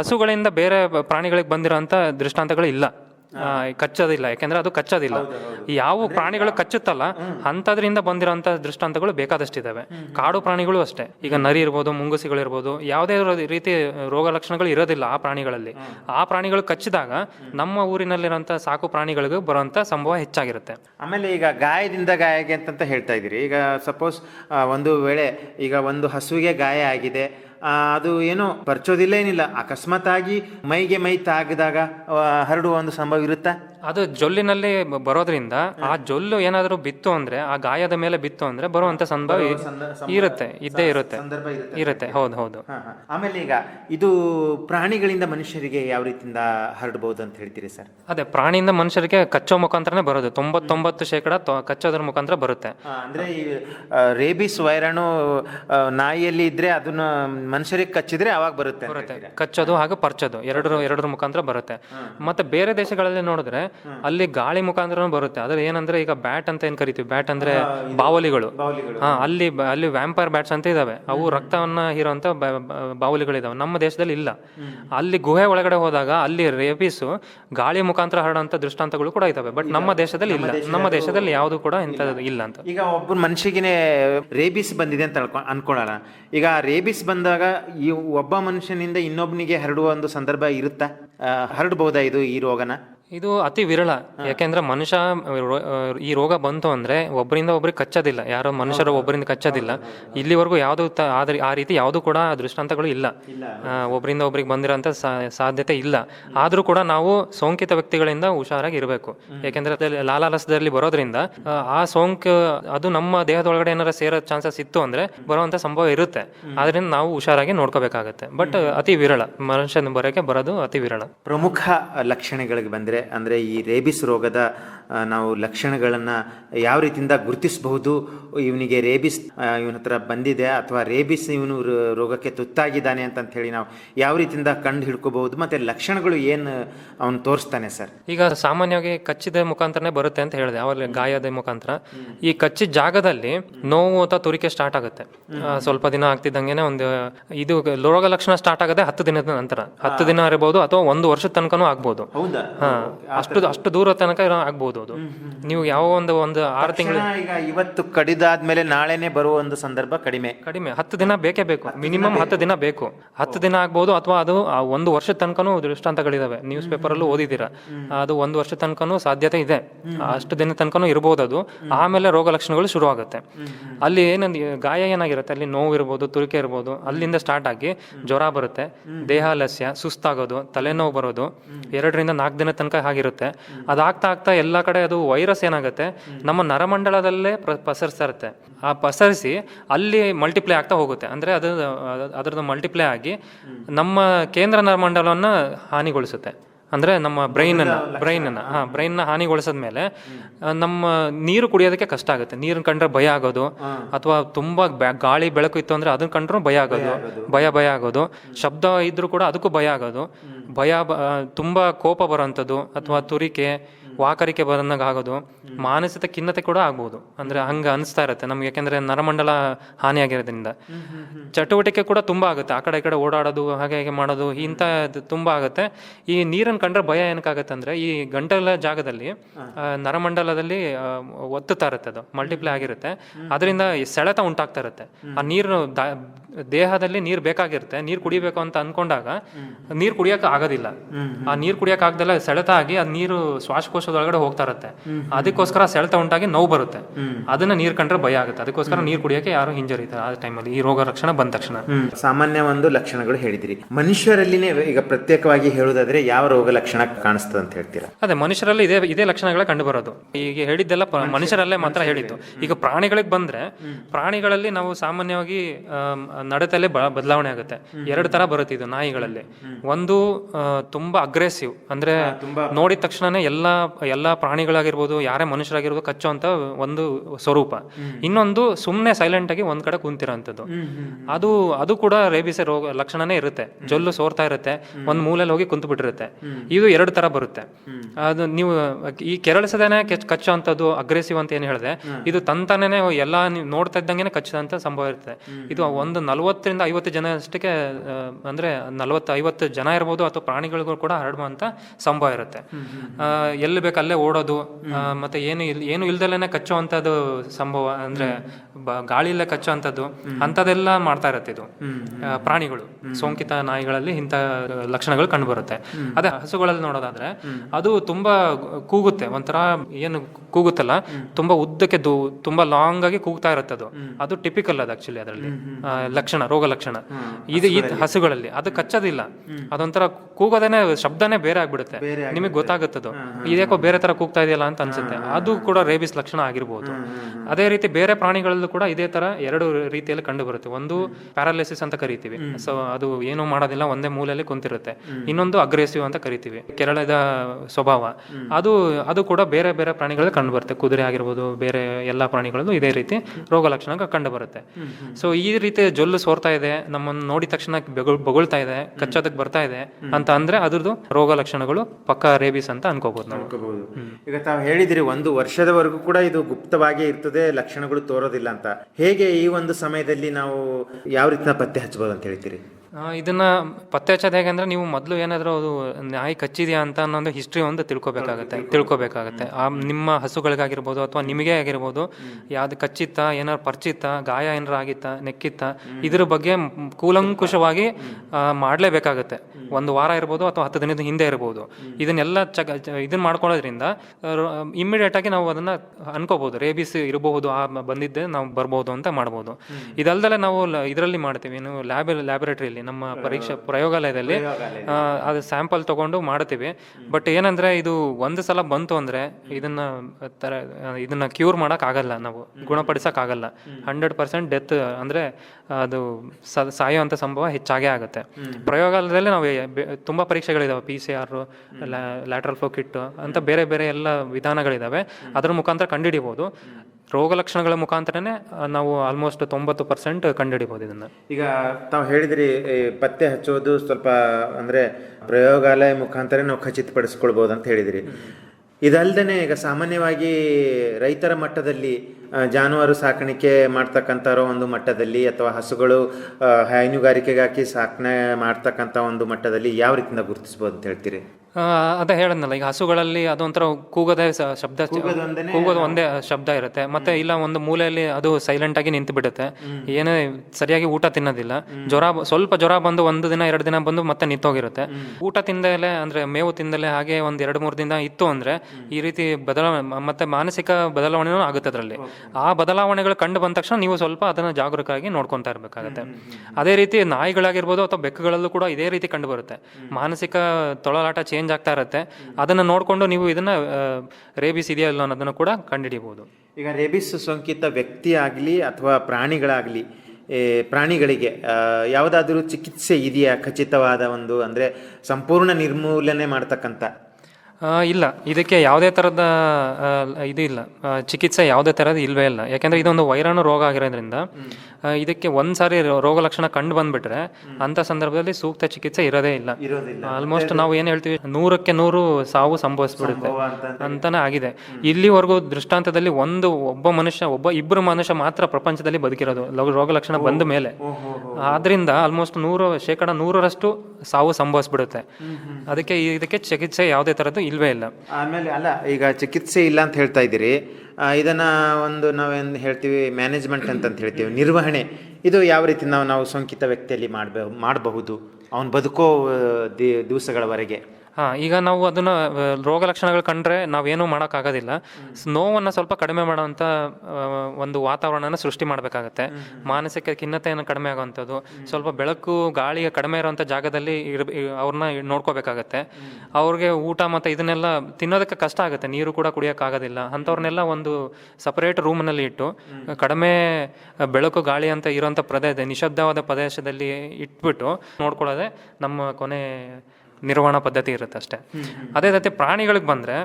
ಹಸುಗಳಿಂದ ಬೇರೆ ಪ್ರಾಣಿಗಳಿಗೆ ಬಂದಿರೋಂಥ ದೃಷ್ಟಾಂತಗಳು ಇಲ್ಲ. ಕಚ್ಚೋದಿಲ್ಲ. ಯಾಕೆಂದ್ರೆ ಅದು ಕಚ್ಚೋದಿಲ್ಲ. ಯಾವ ಪ್ರಾಣಿಗಳು ಕಚ್ಚುತ್ತಲ್ಲ ಅಂಥದ್ರಿಂದ ಬಂದಿರೋಂಥ ದೃಷ್ಟಾಂತಗಳು ಬೇಕಾದಷ್ಟಿದ್ದಾವೆ ಕಾಡು ಪ್ರಾಣಿಗಳು ಅಷ್ಟೇ. ಈಗ ನರಿ ಇರ್ಬೋದು ಮುಂಗುಸಿಗಳು ಇರ್ಬೋದು ಯಾವುದೇ ರೀತಿ ರೋಗ ಲಕ್ಷಣಗಳು ಇರೋದಿಲ್ಲ ಆ ಪ್ರಾಣಿಗಳಲ್ಲಿ. ಆ ಪ್ರಾಣಿಗಳು ಕಚ್ಚಿದಾಗ ನಮ್ಮ ಊರಿನಲ್ಲಿರೋಂಥ ಸಾಕು ಪ್ರಾಣಿಗಳಿಗೂ ಬರುವಂಥ ಸಂಭವ ಹೆಚ್ಚಾಗಿರುತ್ತೆ. ಆಮೇಲೆ ಈಗ ಗಾಯದಿಂದ ಗಾಯಗೆ ಅಂತಂತ ಹೇಳ್ತಾ ಇದ್ದೀರಿ. ಈಗ ಸಪೋಸ್ ಒಂದು ವೇಳೆ ಈಗ ಒಂದು ಹಸುವಿಗೆ ಗಾಯ ಆಗಿದೆ. ಅದು ಏನೋ ಪರ್ಚೋದಿಲ್ಲ ಏನಿಲ್ಲ. ಅಕಸ್ಮಾತ್ ಆಗಿ ಮೈಗೆ ಮೈ ತಾಗಿದಾಗ ಹರಡುವ ಒಂದು ಸಂಭವ ಇರುತ್ತಾ? ಅದು ಜೊಲ್ಲಿನಲ್ಲಿ ಬರೋದ್ರಿಂದ ಆ ಜೊಲ್ಲು ಏನಾದರೂ ಬಿತ್ತು ಅಂದ್ರೆ ಆ ಗಾಯದ ಮೇಲೆ ಬಿತ್ತು ಅಂದ್ರೆ ಬರುವಂತ ಸಂಭವ ಇರುತ್ತೆ. ಇದ್ದೇ ಇರುತ್ತೆ. ಇರುತ್ತೆ ಹೌದು ಹೌದು. ಆಮೇಲೆ ಈಗ ಇದು ಪ್ರಾಣಿಗಳಿಂದ ಮನುಷ್ಯರಿಗೆ ಯಾವ ರೀತಿಯಿಂದ ಹರಡಬಹುದು ಅಂತ ಹೇಳ್ತೀರಿ ಸರ್? ಅದೇ ಪ್ರಾಣಿಯಿಂದ ಮನುಷ್ಯರಿಗೆ ಕಚ್ಚೋ ಮುಖಾಂತರನೇ ಬರೋದು. ತೊಂಬತ್ತೊಂಬತ್ತು ಶೇಕಡ ಕಚ್ಚೋದ್ರ ಮುಖಾಂತರ ಬರುತ್ತೆ. ಅಂದ್ರೆ ಈ ರೇಬಿಸ್ ವೈರಾಣು ನಾಯಿಯಲ್ಲಿ ಇದ್ರೆ ಅದನ್ನ ಮನುಷ್ಯರಿಗೆ ಕಚ್ಚಿದ್ರೆ ಅವಾಗ ಬರುತ್ತೆ ಕಚ್ಚೋದು ಹಾಗೂ ಪರ್ಚೋದು. ಎರಡರ ಎರಡರ ಮುಖಾಂತರ ಬರುತ್ತೆ. ಮತ್ತೆ ಬೇರೆ ದೇಶಗಳಲ್ಲಿ ನೋಡಿದ್ರೆ ಅಲ್ಲಿ ಗಾಳಿ ಮುಖಾಂತರ ಬರುತ್ತೆ. ಅದ್ರ ಏನಂದ್ರೆ ಈಗ ಬ್ಯಾಟ್ ಅಂತ ಏನ್ ಕರಿತೀವಿ? ಬ್ಯಾಟ್ ಅಂದ್ರೆ ಬಾವಲಿಗಳು. ಹಾ ಅಲ್ಲಿ ಅಲ್ಲಿ ವ್ಯಾಂಪೈರ್ ಬ್ಯಾಟ್ಸ್ ಅಂತ ಇದಾವೆ. ಅವು ರಕ್ತವನ್ನ ಇದಾವೆ ಬಾವಲಿಗಳಿದಾವೆ. ನಮ್ಮ ದೇಶದಲ್ಲಿ ಇಲ್ಲ. ಅಲ್ಲಿ ಗುಹೆ ಒಳಗಡೆ ಹೋದಾಗ ಅಲ್ಲಿ ರೇಬಿಸ್ ಗಾಳಿ ಮುಖಾಂತರ ಹರಡುವಂತ ದೃಷ್ಟಾಂತಗಳು ಕೂಡ ಇದಾವೆ. ಬಟ್ ನಮ್ಮ ದೇಶದಲ್ಲಿ ಇಲ್ಲ. ನಮ್ಮ ದೇಶದಲ್ಲಿ ಯಾವುದು ಕೂಡ ಇಂಥದ್ದು ಇಲ್ಲ. ಅಂತ. ಈಗ ಒಬ್ಬ ಮನುಷ್ಯಗಿನೇ ರೇಬಿಸ್ ಬಂದಿದೆ ಅಂತ ಅನ್ಕೊ ಅನ್ಕೊಳ್ಳೋಣ. ಈಗ ರೇಬಿಸ್ ಬಂದಾಗ ಈ ಒಬ್ಬ ಮನುಷ್ಯನಿಂದ ಇನ್ನೊಬ್ಬನಿಗೆ ಹರಡುವ ಒಂದು ಸಂದರ್ಭ ಇರುತ್ತಾ? ಹರಡಬಹುದಾ ಇದು ಈ ರೋಗನ? ಇದು ಅತಿ ವಿರಳ. ಯಾಕೆಂದ್ರೆ ಮನುಷ್ಯ ಈ ರೋಗ ಬಂತು ಅಂದ್ರೆ ಒಬ್ಬರಿಂದ ಒಬ್ರಿಗೆ ಕಚ್ಚೋದಿಲ್ಲ. ಯಾರೋ ಮನುಷ್ಯರು ಒಬ್ಬರಿಂದ ಕಚ್ಚೋದಿಲ್ಲ. ಇಲ್ಲಿವರೆಗೂ ಯಾವುದು ಆದ್ರೆ ಆ ರೀತಿ ಯಾವುದು ಕೂಡ ದೃಷ್ಟಾಂತಗಳು ಇಲ್ಲ. ಒಬ್ಬರಿಂದ ಒಬ್ರಿಗೆ ಬಂದಿರೋಂಥ ಸಾಧ್ಯತೆ ಇಲ್ಲ. ಆದ್ರೂ ಕೂಡ ನಾವು ಸೋಂಕಿತ ವ್ಯಕ್ತಿಗಳಿಂದ ಹುಷಾರಾಗಿ ಇರಬೇಕು. ಯಾಕೆಂದ್ರೆ ಅದ್ರಲ್ಲಿ ಲಾಲಾರಸದಲ್ಲಿ ಬರೋದ್ರಿಂದ ಆ, ಆ ಸೋಂಕು ಅದು ನಮ್ಮ ದೇಹದೊಳಗಡೆ ಏನಾರ ಸೇರೋ ಚಾನ್ಸಸ್ ಇತ್ತು ಅಂದ್ರೆ ಬರುವಂತ ಸಂಭವ ಇರುತ್ತೆ. ಆದ್ರಿಂದ ನಾವು ಹುಷಾರಾಗಿ ನೋಡ್ಕೋಬೇಕಾಗತ್ತೆ. ಬಟ್ ಅತಿ ವಿರಳ. ಮನುಷ್ಯನ ಬರೋಕೆ ಬರೋದು ಅತಿ ವಿರಳ. ಪ್ರಮುಖ ಲಕ್ಷಣಗಳಿಗೆ ಬಂದರೆ ಅಂದರೆ ಈ ರೇಬಿಸ್ ರೋಗದ ನಾವು ಲಕ್ಷಣಗಳನ್ನು ಯಾವ ರೀತಿಯಿಂದ ಗುರುತಿಸಬಹುದು? ಇವನಿಗೆ ರೇಬಿಸ್ ಇವನ ಹತ್ರ ಬಂದಿದೆ ಅಥವಾ ರೇಬಿಸ್ ಇವನು ರೋಗಕ್ಕೆ ತುತ್ತಾಗಿದ್ದಾನೆ ಅಂತ ಹೇಳಿ ನಾವು ಯಾವ ರೀತಿಯಿಂದ ಕಂಡು ಹಿಡ್ಕೋಬಹುದು? ಮತ್ತು ಲಕ್ಷಣಗಳು ಏನು ಅವನು ತೋರಿಸ್ತಾನೆ ಸರ್? ಈಗ ಸಾಮಾನ್ಯವಾಗಿ ಕಚ್ಚಿದ ಮುಖಾಂತರನೇ ಬರುತ್ತೆ ಅಂತ ಹೇಳಿದೆ ಅವಲ್ಲಿ ಗಾಯದ ಮುಖಾಂತರ. ಈ ಕಚ್ಚಿದ ಜಾಗದಲ್ಲಿ ನೋವು ಅಥವಾ ತುರಿಕೆ ಸ್ಟಾರ್ಟ್ ಆಗುತ್ತೆ. ಸ್ವಲ್ಪ ದಿನ ಆಗ್ತಿದ್ದಂಗೆನೆ ಒಂದು ಇದು ರೋಗ ಲಕ್ಷಣ ಸ್ಟಾರ್ಟ್ ಆಗುತ್ತೆ ಹತ್ತು ದಿನದ ನಂತರ. ಹತ್ತು ದಿನ ಇರಬಹುದು ಅಥವಾ ಒಂದು ವರ್ಷದ ತನಕನೂ ಆಗ್ಬೋದು. ಅಷ್ಟು ಅಷ್ಟು ದೂರ ತನಕ ಆಗ್ಬೋದು. ಅದು ನೀವು ಯಾವ ಒಂದು ಒಂದು ಆರು ತಿಂಗಳು ಈಗ ಇವತ್ತು ಕಡಿದಾದ್ಮೇಲೆ ನಾಳೆನೆ ಬರುವ ಒಂದು ಸಂದರ್ಭ ಕಡಿಮೆ. ಕಡಿಮೆ. ಹತ್ತು ದಿನ ಬೇಕೇ ಬೇಕು. ಮಿನಿಮಮ್ ಹತ್ತು ದಿನ ಬೇಕು. ಹತ್ತು ದಿನ ಆಗ್ಬೋದು ಅಥವಾ ಅದು ಒಂದು ವರ್ಷದ ತನಕನೂ ದೃಷ್ಟಾಂತಗಳಿದಾವೆ. ನ್ಯೂಸ್ ಪೇಪರ್ ಅಲ್ಲೂ ಓದಿದ್ದೀರಾ? ಅದು ಒಂದು ವರ್ಷ ತನಕನೂ ಸಾಧ್ಯತೆ ಇದೆ. ಅಷ್ಟು ದಿನ ತನಕನೂ ಇರಬಹುದು ಅದು. ಆಮೇಲೆ ರೋಗ ಲಕ್ಷಣಗಳು ಶುರು ಆಗುತ್ತೆ ಅಲ್ಲಿ ಏನಂದ್ ಗಾಯ ಏನಾಗಿರುತ್ತೆ ಅಲ್ಲಿ ನೋವು ಇರ್ಬೋದು ತುರಿಕೆ ಇರ್ಬೋದು. ಅಲ್ಲಿಂದ ಸ್ಟಾರ್ಟ್ ಆಗಿ ಜ್ವರ ಬರುತ್ತೆ ದೇಹಾಲಸ್ಯ ಸುಸ್ತಾಗೋದು ತಲೆನೋವು ಬರೋದು. ಎರಡರಿಂದ ನಾಲ್ಕು ದಿನ ತನಕ ಆಗಿರುತ್ತೆ ಅದಾಗ್ತಾ ಆಗ್ತಾ ಎಲ್ಲ ಕಡೆ ಅದು ವೈರಸ್ ಏನಾಗುತ್ತೆ ನಮ್ಮ ನರಮಂಡಲದಲ್ಲೇ ಪಸರಿಸ್ತಾ ಇರುತ್ತೆ. ಆ ಪಸರಿಸಿ ಅಲ್ಲಿ ಮಲ್ಟಿಪ್ಲೈ ಆಗ್ತಾ ಹೋಗುತ್ತೆ. ಅಂದರೆ ಅದು ಅದರದ್ದು ಮಲ್ಟಿಪ್ಲೈ ಆಗಿ ನಮ್ಮ ಕೇಂದ್ರ ನರಮಂಡಲವನ್ನು ಹಾನಿಗೊಳಿಸುತ್ತೆ. ಅಂದರೆ ನಮ್ಮ ಬ್ರೈನನ್ನು ಬ್ರೈನನ್ನು ಹಾಂ ಬ್ರೈನ್ನ ಹಾನಿಗೊಳಿಸಿದ ಮೇಲೆ ನಮ್ಮ ನೀರು ಕುಡಿಯೋದಕ್ಕೆ ಕಷ್ಟ ಆಗುತ್ತೆ. ನೀರನ್ನ ಕಂಡ್ರೆ ಭಯ ಆಗೋದು ಅಥವಾ ತುಂಬ ಗಾಳಿ ಬೆಳಕು ಇತ್ತು ಅಂದರೆ ಅದನ್ನ ಕಂಡ್ರೂ ಭಯ ಆಗೋದು ಭಯ ಭಯ ಆಗೋದು. ಶಬ್ದ ಇದ್ರೂ ಕೂಡ ಅದಕ್ಕೂ ಭಯ ಆಗೋದು. ಭಯ ತುಂಬ ಕೋಪ ಬರೋಂಥದ್ದು ಅಥವಾ ತುರಿಕೆ ವಾಕರಿಕೆ ಬರೋಂಗೆ ಆಗೋದು ಮಾನಸಿಕ ಖಿನ್ನತೆ ಕೂಡ ಆಗ್ಬೋದು. ಅಂದ್ರೆ ಹಂಗ ಅನಿಸ್ತಾ ಇರುತ್ತೆ. ನಮ್ಗೆ ಯಾಕೆಂದರೆ ನರಮಂಡಲ ಹಾನಿಯಾಗಿರೋದ್ರಿಂದ. ಚಟುವಟಿಕೆ ಕೂಡ ತುಂಬಾ ಆಗುತ್ತೆ. ಆ ಕಡೆ ಈ ಕಡೆ ಓಡಾಡೋದು ಹಾಗೆ ಹೇಗೆ ಮಾಡೋದು ಇಂಥ ತುಂಬಾ ಆಗುತ್ತೆ. ಈ ನೀರನ್ನು ಕಂಡ್ರೆ ಭಯ ಏನಕ್ಕಾಗತ್ತೆ ಅಂದ್ರೆ ಈ ಗಂಟಲ ಜಾಗದಲ್ಲಿ ನರಮಂಡಲದಲ್ಲಿ ಒತ್ತುತ್ತಾ ಇರುತ್ತೆ ಅದು. ಮಲ್ಟಿಪ್ಲೈ ಆಗಿರುತ್ತೆ. ಅದರಿಂದ ಸೆಳೆತ ಉಂಟಾಗ್ತಾ ಇರುತ್ತೆ. ಆ ನೀರು ದೇಹದಲ್ಲಿ ನೀರು ಬೇಕಾಗಿರುತ್ತೆ. ನೀರು ಕುಡಿಬೇಕು ಅಂತ ಅನ್ಕೊಂಡಾಗ ನೀರು ಕುಡಿಯೋಕೆ ಆಗೋದಿಲ್ಲ. ಆ ನೀರು ಕುಡಿಯೋಕೆ ಆಗದಲ್ಲ ಸೆಳೆತ ಆಗಿ ಆ ನೀರು ಶ್ವಾಸಕೋಶದೊಳಗಡೆ ಹೋಗ್ತಾ ಇರುತ್ತೆ. ಅದಕ್ಕೋಸ್ಕರ ಸೆಳೆತ ಉಂಟಾಗಿ ನೋವು ಬರುತ್ತೆ. ಅದನ್ನ ನೀರ್ ಕಂಡ್ರೆ ಭಯ ಆಗುತ್ತೆ. ಅದಕ್ಕೋಸ್ಕರ ನೀರು ಕುಡಿಯೋಕೆ ಯಾರು ಹಿಂಜರಿತಾರೆ ಆ ಟೈಮಲ್ಲಿ. ಈ ರೋಗ ರಕ್ಷಣೆ ಬಂದ ತಕ್ಷಣ. ಸಾಮಾನ್ಯ ಒಂದು ಲಕ್ಷಣಗಳು ಹೇಳಿದ್ರಿ. ಮನುಷ್ಯರಲ್ಲಿನೇ ಈಗ ಪ್ರತ್ಯೇಕವಾಗಿ ಹೇಳುದಾದ್ರೆ ಯಾವ ರೋಗ ಲಕ್ಷಣ ಕಾಣಿಸ್ತದೆ ಅಂತ ಹೇಳ್ತೀರಾ? ಅದೇ ಮನುಷ್ಯರಲ್ಲಿ ಇದೇ ಇದೇ ಲಕ್ಷಣಗಳ ಕಂಡು ಬರೋದು ಈಗ ಹೇಳಿದ್ದೆಲ್ಲ ಮನುಷ್ಯರಲ್ಲೇ ಮಾತ್ರ ಹೇಳಿದ್ದು. ಈಗ ಪ್ರಾಣಿಗಳಿಗೆ ಬಂದ್ರೆ ಪ್ರಾಣಿಗಳಲ್ಲಿ ನಾವು ಸಾಮಾನ್ಯವಾಗಿ ನಡತೆಲ್ಲೇ ಬದಲಾವಣೆ ಆಗುತ್ತೆ. ಎರಡು ತರ ಬರುತ್ತೆ ಇದು ನಾಯಿಗಳಲ್ಲಿ. ಒಂದು ತುಂಬಾ ಅಗ್ರೆಸಿವ್ ಅಂದ್ರೆ ನೋಡಿದ ತಕ್ಷಣನೇ ಎಲ್ಲ ಎಲ್ಲ ಪ್ರಾಣಿಗಳಾಗಿರ್ಬೋದು ಯಾರೇ ಮನುಷ್ಯರಾಗಿರ್ಬೋದು ಅಂತ ಒಂದು ಸ್ವರೂಪ. ಇನ್ನೊಂದು ಸುಮ್ಮನೆ ಸೈಲೆಂಟ್ ಆಗಿ ಒಂದ್ ಕಡೆ ಕುಂತಿರೋಂಥದ್ದು. ಅದು ಅದು ಕೂಡ ರೇಬಿಸ್ ರೋಗ ಲಕ್ಷಣನೇ ಇರುತ್ತೆ. ಜೊಲ್ಲು ಸೋರ್ತಾ ಇರುತ್ತೆ. ಒಂದ್ ಮೂಲೆಯಲ್ಲಿ ಹೋಗಿ ಕುಂತು ಬಿಟ್ಟಿರುತ್ತೆ ಇದು ಎರಡು ತರ ಬರುತ್ತೆ. ಅದು ನೀವು ಈ ಕೆರಳಿಸದೇನೆ ಕಚ್ಚೋ ಅಂತದ್ದು ಅಗ್ರೆಸಿವ್ ಅಂತ ಏನು ಹೇಳಿದೆ ಇದು ತಂತಾನೇ ಎಲ್ಲ ನೀವು ನೋಡ್ತಾ ಇದ್ದಂಗೆ ಕಚ್ಚಿದಂತ ಸಂಭವ ಇರುತ್ತೆ. ಇದು ಒಂದು ನಲವತ್ತರಿಂದ ಐವತ್ತು ಜನ ಅಷ್ಟಕ್ಕೆ ಅಂದ್ರೆ ನಲವತ್ತು ಐವತ್ತು ಜನ ಇರ್ಬೋದು ಅಥವಾ ಪ್ರಾಣಿಗಳಿಗೂ ಕೂಡ ಹರಡುವಂತ ಸಂಭವ ಇರುತ್ತೆ. ಆ, ಎಲ್ಲಿ ಬೇಕು ಅಲ್ಲೇ ಓಡೋದು ಮತ್ತೆ ಏನು ಇಲ್ ಏನು ಇಲ್ದಲೇನೆ ಕಚ್ಚುವಂಥದ್ದು ಸಂಭವ ಅಂದ್ರೆ ಗಾಳಿಯಲ್ಲೇ ಕಚ್ಚೋ ಕಚ್ಚುವಂಥದ್ದು ಅಂಥದ್ದೆಲ್ಲ ಮಾಡ್ತಾ ಇರತ್ತೆ ಇದು. ಪ್ರಾಣಿಗಳು ಸೋಂಕಿತ ನಾಯಿಗಳಲ್ಲಿ ಇಂಥ ಲಕ್ಷಣಗಳು ಕಂಡುಬರುತ್ತೆ. ಅದೇ ಹಸುಗಳಲ್ಲಿ ನೋಡೋದಾದ್ರೆ ಅದು ತುಂಬಾ ಕೂಗುತ್ತೆ ಒಂಥರ ಏನು ಕೂಗುತ್ತಲ್ಲ ತುಂಬಾ ಉದ್ದಕ್ಕೆ ದು ತುಂಬಾ ಲಾಂಗ್ ಆಗಿ ಕೂಗ್ತಾ ಇರುತ್ತೆ ಅದು. ಅದು ಟಿಪಿಕಲ್ ಅದು ಆಕ್ಚುಲಿ ಅದರಲ್ಲಿ. ಲಕ್ಷಣ ರೋಗ ಲಕ್ಷಣ. ಇದು ಈ ಹಸುಗಳಲ್ಲಿ. ಅದು ಕಚ್ಚೋದಿಲ್ಲ. ಅದೊಂಥರ ಕೂಗೋದೇನೆ ಶಬ್ದನೇ ಬೇರೆ ಆಗ್ಬಿಡುತ್ತೆ. ನಿಮಗೆ ಗೊತ್ತಾಗುತ್ತದು. ಇದ್ಯಾಕೋ ಬೇರೆ ತರ ಕೂಗ್ತಾ ಇದೆಯಲ್ಲ ಅಂತ ಅನ್ಸುತ್ತೆ. ಅದು ಕೂಡ ರೇಬಿಸ್ ಲಕ್ಷಣ ಆಗಿರ್ಬೋದು. ಅದೇ ರೀತಿ ಬೇರೆ ಪ್ರಾಣಿಗಳಲ್ಲೂ ಕೂಡ ಇದೇ ತರ ಎರಡು ರೀತಿಯಲ್ಲಿ ಕಂಡು ಬರುತ್ತೆ ಒಂದು ಪ್ಯಾರಾಲಿಸಿಸ್ ಅಂತ ಕರಿತೀವಿ. ಸೊ ಅದು ಏನು ಮಾಡೋದಿಲ್ಲ ಒಂದೇ ಮೂಲೆಯಲ್ಲಿ ಕುಂತಿರುತ್ತೆ. ಇನ್ನೊಂದು ಅಗ್ರೆಸಿವ್ ಅಂತ ಕರಿತೀವಿ. ಕೆರಳದ ಸ್ವಭಾವ. ಅದು ಅದು ಕೂಡ ಬೇರೆ ಬೇರೆ ಪ್ರಾಣಿಗಳಲ್ಲಿ ಕಂಡು ಬರುತ್ತೆ ಕುದುರೆ ಆಗಿರ್ಬೋದು ಬೇರೆ ಎಲ್ಲಾ ಪ್ರಾಣಿಗಳಲ್ಲೂ ಇದೇ ರೀತಿ ರೋಗ ಲಕ್ಷಣ ಕಂಡು ಬರುತ್ತೆ ಸೊ ಈ ರೀತಿ ಜೊಲ್ಲು ಸೋರ್ತಾ ಇದೆ ನಮ್ಮನ್ನು ನೋಡಿದ ತಕ್ಷಣ ಬಗಳ್ತಾ ಬೊಗಳ್ತಾ ಇದೆ ಕಚ್ಚೋದಕ್ಕೆ ಬರ್ತಾ ಇದೆ ಅಂತ ಅಂದ್ರೆ ಅದ್ರದ್ದು ರೋಗ ಲಕ್ಷಣಗಳು ಪಕ್ಕಾ ರೇಬಿಸ್ ಅಂತ ಅನ್ಕೋಬಹುದು ನಾವು. ಅನ್ಕೋಬಹುದು ಈಗ ತಾವು ಹೇಳಿದಿರಿ ಒಂದು ವರ್ಷದವರೆಗೂ ಕೂಡ ಇದು ಗುಪ್ತವಾಗಿ ಇರ್ತದೆ ಲಕ್ಷಣಗಳು ತೋರೋದಿಲ್ಲ ಅಂತ. ಹೇಗೆ ಈ ಒಂದು ಸಮಯದಲ್ಲಿ ನಾವು ಯಾವ ರೀತಿ ಪತ್ತೆ ಹಚ್ಚಬಹುದು ಅಂತ ಹೇಳ್ತೀರಿ ಇದನ್ನ ಪತ್ತೆ ಹಚ್ಚೋದು ಹೇಗೆ ಅಂದ್ರೆ ನೀವು ಮೊದಲು ಏನಾದರೂ ಅದು ನಾಯಿ ಕಚ್ಚಿದೆಯಾ ಅಂತ ಅನ್ನೋದು ಹಿಸ್ಟ್ರಿ ಒಂದು ತಿಳ್ಕೊಬೇಕಾಗತ್ತೆ ತಿಳ್ಕೊಬೇಕಾಗತ್ತೆ. ಆ ನಿಮ್ಮ ಹಸುಗಳಿಗಾಗಿರ್ಬೋದು ಅಥವಾ ನಿಮಗೆ ಆಗಿರ್ಬೋದು ಯಾವ್ದು ಕಚ್ಚಿತ್ತ ಏನಾದ್ರು ಪರ್ಚಿತ್ತ ಗಾಯ ಏನಾರು ಆಗಿತ್ತ ನೆಕ್ಕಿತ್ತ ಇದ್ರ ಬಗ್ಗೆ ಕೂಲಂಕುಷವಾಗಿ ಮಾಡಲೇಬೇಕಾಗುತ್ತೆ. ಒಂದು ವಾರ ಇರ್ಬೋದು ಅಥವಾ ಹತ್ತು ದಿನದ ಹಿಂದೆ ಇರ್ಬೋದು. ಇದನ್ನೆಲ್ಲ ಚಗ ಚ- ಇದನ್ನ ಮಾಡ್ಕೊಳ್ಳೋದ್ರಿಂದ ಇಮ್ಮಿಡಿಯೇಟ್ ಆಗಿ ನಾವು ಅದನ್ನ ಅನ್ಕೋಬಹುದು ರೇಬಿಸ್ ಇರಬಹುದು ಆ ಬಂದಿದ್ದೆ ನಾವು ಬರ್ಬೋದು ಅಂತ ಮಾಡ್ಬೋದು. ಇದಲ್ದಲೆ ನಾವು ಇದರಲ್ಲಿ ಮಾಡ್ತೀವಿ. ಏನು ಲ್ಯಾಬ್ ಲ್ಯಾಬೊರೇಟರಿಯಲ್ಲಿ ನಮ್ಮ ಪರೀಕ್ಷಾ ಪ್ರಯೋಗಾಲಯದಲ್ಲಿ ಅದು ಸ್ಯಾಂಪಲ್ ತಗೊಂಡು ಮಾಡ್ತೀವಿ. ಬಟ್ ಏನಂದ್ರೆ ಇದು ಒಂದು ಸಲ ಬಂತು ಅಂದ್ರೆ ಇದನ್ನ ತರ ಇದನ್ನ ಕ್ಯೂರ್ ಮಾಡಕ್ ಆಗಲ್ಲ ನಾವು ಗುಣಪಡಿಸಕ್ ಆಗಲ್ಲ ಹಂಡ್ರೆಡ್ ಪರ್ಸೆಂಟ್ ಡೆತ್ ಅಂದ್ರೆ ಅದು ಸಾಯೋ ಅಂತ ಸಂಭವ ಹೆಚ್ಚಾಗೇ ಆಗುತ್ತೆ. ಪ್ರಯೋಗಾಲಯದಲ್ಲಿ ನಾವು ತುಂಬಾ ಪರೀಕ್ಷೆಗಳಿದಾವೆ P C R lateral flow kit ಅಂತ ಬೇರೆ ಬೇರೆ ಎಲ್ಲ ವಿಧಾನಗಳಿದಾವೆ. ಅದ್ರ ಮುಖಾಂತರ ಕಂಡುಹಿಡಿಬಹುದು ರೋಗ ಲಕ್ಷಣಗಳ ಮುಖಾಂತರನೇ ನಾವು ಆಲ್ಮೋಸ್ಟ್ ತೊಂಬತ್ತು ಪರ್ಸೆಂಟ್ ಕಂಡುಹಿಡಿಬಹುದು ಇದನ್ನು. ಈಗ ತಾವು ಹೇಳಿದ್ರಿ ಪತ್ತೆ ಹಚ್ಚೋದು ಸ್ವಲ್ಪ, ಅಂದರೆ ಪ್ರಯೋಗಾಲಯ ಮುಖಾಂತರ ನಾವು ಖಚಿತಪಡಿಸ್ಕೊಳ್ಬೋದು ಅಂತ ಹೇಳಿದಿರಿ. ಇದಲ್ದೇನೆ ಈಗ ಸಾಮಾನ್ಯವಾಗಿ ರೈತರ ಮಟ್ಟದಲ್ಲಿ ಜಾನುವಾರು ಸಾಕಾಣಿಕೆ ಮಾಡ್ತಕ್ಕಂಥವ್ರ ಒಂದು ಮಟ್ಟದಲ್ಲಿ ಅಥವಾ ಹಸುಗಳು ಹೈನುಗಾರಿಕೆಗಾಗಿ ಸಾಕಣೆ ಮಾಡ್ತಕ್ಕಂಥ ಒಂದು ಮಟ್ಟದಲ್ಲಿ ಯಾವ ರೀತಿಯಿಂದ ಗುರುತಿಸ್ಬೋದು ಅಂತ ಹೇಳ್ತೀರಿ? ಅದೇ ಹೇಳದ್ನಲ್ಲ ಈಗ ಹಸುಗಳಲ್ಲಿ ಅದೊಂಥರ ಕೂಗೋದೇ ಶಬ್ದ ಕೂಗೋದು ಒಂದೇ ಶಬ್ದ ಇರುತ್ತೆ. ಮತ್ತೆ ಇಲ್ಲ ಒಂದು ಮೂಲೆಯಲ್ಲಿ ಅದು ಸೈಲೆಂಟ್ ಆಗಿ ನಿಂತು ಬಿಡುತ್ತೆ ಏನೇ ಸರಿಯಾಗಿ ಊಟ ತಿನ್ನೋದಿಲ್ಲ. ಜ್ವರ ಸ್ವಲ್ಪ ಜ್ವರ ಬಂದು ಒಂದು ದಿನ ಎರಡು ದಿನ ಬಂದು ಮತ್ತೆ ನಿಂತೋಗಿರುತ್ತೆ. ಊಟ ತಿಂದಲೇ ಅಂದ್ರೆ ಮೇವು ತಿಂದಲೇ ಹಾಗೆ ಒಂದ್ ಎರಡು ಮೂರು ದಿನ ಇತ್ತು ಅಂದ್ರೆ ಈ ರೀತಿ ಬದಲಾವಣೆ ಮತ್ತೆ ಮಾನಸಿಕ ಬದಲಾವಣೆನೂ ಆಗುತ್ತೆ ಅದರಲ್ಲಿ. ಆ ಬದಲಾವಣೆಗಳು ಕಂಡು ಬಂದ ತಕ್ಷಣ ನೀವು ಸ್ವಲ್ಪ ಅದನ್ನ ಜಾಗೃತವಾಗಿ ನೋಡ್ಕೊಂತಾ ಇರ್ಬೇಕಾಗತ್ತೆ. ಅದೇ ರೀತಿ ನಾಯಿಗಳಾಗಿರ್ಬೋದು ಅಥವಾ ಬೆಕ್ಕುಗಳಲ್ಲೂ ಕೂಡ ಇದೇ ರೀತಿ ಕಂಡು ಬರುತ್ತೆ. ಮಾನಸಿಕ ತೊಳಲಾಟ ಚೇಂಜ್ ಆಗ್ತಾ ಇರುತ್ತೆ. ಅದನ್ನು ನೋಡಿಕೊಂಡು ನೀವು ಇದನ್ನು ರೇಬಿಸ್ ಇದೆಯಾ ಇಲ್ಲ ಅನ್ನೋದನ್ನು ಕೂಡ ಕಂಡುಹಿಡಿಯಬಹುದು ಈಗ ರೇಬಿಸ್ ಸೋಂಕಿತ ವ್ಯಕ್ತಿ ಆಗಲಿ ಅಥವಾ ಪ್ರಾಣಿಗಳಾಗಲಿ ಪ್ರಾಣಿಗಳಿಗೆ ಯಾವುದಾದರೂ ಚಿಕಿತ್ಸೆ ಇದೆಯಾ ಖಚಿತವಾದ ಒಂದು ಅಂದರೆ ಸಂಪೂರ್ಣ ನಿರ್ಮೂಲನೆ ಮಾಡ್ತಕ್ಕಂಥ ಇಲ್ಲ. ಇದಕ್ಕೆ ಯಾವುದೇ ಥರದ ಇದು ಇಲ್ಲ. ಚಿಕಿತ್ಸೆ ಯಾವುದೇ ಥರದ ಇಲ್ವೇ ಇಲ್ಲ. ಯಾಕೆಂದರೆ ಇದೊಂದು ವೈರಾಣು ರೋಗ ಆಗಿರೋದ್ರಿಂದ ಇದಕ್ಕೆ ಒಂದು ಸಾರಿ ರೋಗ ಲಕ್ಷಣ ಕಂಡು ಬಂದುಬಿಟ್ರೆ ಅಂತ ಸಂದರ್ಭದಲ್ಲಿ ಸೂಕ್ತ ಚಿಕಿತ್ಸೆ ಇರೋದೇ ಇಲ್ಲ. ಆಲ್ಮೋಸ್ಟ್ ನಾವು ಏನು ಹೇಳ್ತೀವಿ? ನೂರಕ್ಕೆ ನೂರು ಸಾವು ಸಂಭವಿಸ್ಬಿಡುತ್ತೆ ಅಂತಲೇ ಆಗಿದೆ. ಇಲ್ಲಿವರೆಗೂ ದೃಷ್ಟಾಂತದಲ್ಲಿ ಒಂದು ಒಬ್ಬ ಮನುಷ್ಯ ಒಬ್ಬ ಇಬ್ಬರು ಮನುಷ್ಯ ಮಾತ್ರ ಪ್ರಪಂಚದಲ್ಲಿ ಬದುಕಿರೋದು ರೋಗ ಲಕ್ಷಣ ಬಂದ ಮೇಲೆ. ಆದ್ರಿಂದ ಆಲ್ಮೋಸ್ಟ್ ನೂರು ಶೇಕಡ ನೂರರಷ್ಟು ಸಾವು ಸಂಭವಿಸ್ಬಿಡುತ್ತೆ. ಅದಕ್ಕೆ ಇದಕ್ಕೆ ಚಿಕಿತ್ಸೆ ಯಾವುದೇ ಥರದ್ದು ಇಲ್ವೇ ಇಲ್ಲ. ಆಮೇಲೆ, ಅಲ್ಲ, ಈಗ ಚಿಕಿತ್ಸೆ ಇಲ್ಲ ಅಂತ ಹೇಳ್ತಾ ಇದ್ದೀರಿ. ಇದನ್ನು ಒಂದು ನಾವೇನು ಹೇಳ್ತೀವಿ ಮ್ಯಾನೇಜ್ಮೆಂಟ್ ಅಂತಂತ ಹೇಳ್ತೀವಿ, ನಿರ್ವಹಣೆ. ಇದು ಯಾವ ರೀತಿ ನಾವು ನಾವು ಸೋಂಕಿತ ವ್ಯಕ್ತಿಯಲ್ಲಿ ಮಾಡಬೇ, ಮಾಡಬಹುದು? ಅವನು ಬದುಕೋ ದಿವಸಗಳವರೆಗೆ. ಹಾ ಈಗ ನಾವು ಅದನ್ನ ರೋಗ ಲಕ್ಷಣಗಳು ಕಂಡ್ರೆ ನಾವೇನು ಮಾಡೋಕ್ಕಾಗೋದಿಲ್ಲ. ನೋವನ್ನ ಸ್ವಲ್ಪ ಕಡಿಮೆ ಮಾಡುವಂತ ಒಂದು ವಾತಾವರಣನ ಸೃಷ್ಟಿ ಮಾಡಬೇಕಾಗತ್ತೆ. ಮಾನಸಿಕ ಖಿನ್ನತೆಯನ್ನು ಕಡಿಮೆ ಆಗುವಂಥದ್ದು. ಸ್ವಲ್ಪ ಬೆಳಕು ಗಾಳಿಯ ಕಡಿಮೆ ಇರುವಂಥ ಜಾಗದಲ್ಲಿ ಇರ್ ಅವ್ರನ್ನ ನೋಡ್ಕೋಬೇಕಾಗತ್ತೆ. ಅವ್ರಿಗೆ ಊಟ ಮತ್ತು ಇದನ್ನೆಲ್ಲ ತಿನ್ನೋದಕ್ಕೆ ಕಷ್ಟ ಆಗುತ್ತೆ. ನೀರು ಕೂಡ ಕುಡಿಯೋಕ್ಕಾಗೋದಿಲ್ಲ. ಅಂಥವ್ರನ್ನೆಲ್ಲ ಒಂದು ಸಪರೇಟ್ ರೂಮ್ನಲ್ಲಿ ಇಟ್ಟು ಕಡಿಮೆ ಬೆಳಕು ಗಾಳಿ ಅಂತ ಇರುವಂಥ ಪ್ರದೇಶ ನಿಶಬ್ದವಾದ ಪ್ರದೇಶದಲ್ಲಿ ಇಟ್ಬಿಟ್ಟು ನೋಡ್ಕೊಳ್ಳೋದೆ ನಮ್ಮ ಕೊನೆ ನಿರ್ವಹಣಾ ಪದ್ಧತಿ ಇರುತ್ತೆ ಅಷ್ಟೇ. ಅದೇ ರೀತಿ ಪ್ರಾಣಿಗಳಿಗೆ ಬಂದ್ರೆ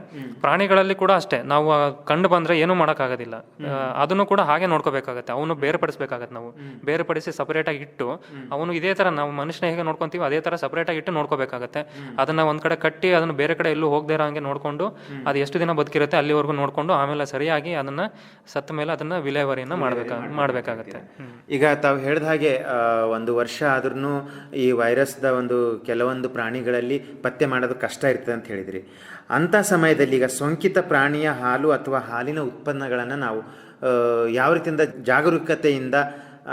ಪ್ರಾಣಿಗಳಲ್ಲಿ ಕೂಡ ಅಷ್ಟೇ. ನಾವು ಕಂಡು ಬಂದ್ರೆ ಏನೂ ಮಾಡೋಕ್ಕಾಗೋದಿಲ್ಲ. ಆ, ಅದನ್ನು ಕೂಡ ಹಾಗೆ ನೋಡ್ಕೋಬೇಕಾಗತ್ತೆ. ಅವನು ಬೇರ್ಪಡಿಸ್ಬೇಕಾಗತ್ತೆ ನಾವು. ಬೇರ್ಪಡಿಸಿ ಸಪರೇಟ್ ಆಗಿ ಇಟ್ಟು ಅವನು ಇದೇ ತರ ನಾವು ಮನುಷ್ಯನ ಹೇಗೆ ನೋಡ್ಕೊತೀವಿ ಅದೇ ತರ ಸಪರೇಟಾಗಿ ಆಗಿ ಇಟ್ಟು ನೋಡ್ಕೋಬೇಕಾಗತ್ತೆ. ಅದನ್ನ ಒಂದ್ ಕಡೆ ಕಟ್ಟಿ ಅದನ್ನ ಬೇರೆ ಕಡೆ ಎಲ್ಲೂ ಹೋಗದೇ ಇರೋ ಹಂಗೆ ನೋಡ್ಕೊಂಡು ಅದು ಎಷ್ಟು ದಿನ ಬದುಕಿರುತ್ತೆ ಅಲ್ಲಿವರೆಗೂ ನೋಡ್ಕೊಂಡು ಆಮೇಲೆ ಸರಿಯಾಗಿ ಅದನ್ನ ಸತ್ತ ಮೇಲೆ ಅದನ್ನ ವಿಲೇವರಿಯನ್ನು ಮಾಡ್ಬೇಕಾ ಮಾಡ್ಬೇಕಾಗತ್ತೆ. ಈಗ ತಾವು ಹೇಳಿದ ಹಾಗೆ ಆ, ಒಂದು ವರ್ಷ ಆದ್ರೂ ಈ ವೈರಸ್ದ ಒಂದು ಕೆಲವೊಂದು ಪ್ರಾಣಿಗಳಲ್ಲಿ ಪತ್ತೆ ಮಾಡೋದು ಕಷ್ಟ ಇರ್ತದೆ ಅಂತ ಹೇಳಿದಿರಿ. ಅಂಥ ಸಮಯದಲ್ಲಿ ಈಗ ಸೋಂಕಿತ ಪ್ರಾಣಿಯ ಹಾಲು ಅಥವಾ ಹಾಲಿನ ಉತ್ಪನ್ನಗಳನ್ನು ನಾವು ಯಾವ ರೀತಿಯಿಂದ ಜಾಗರೂಕತೆಯಿಂದ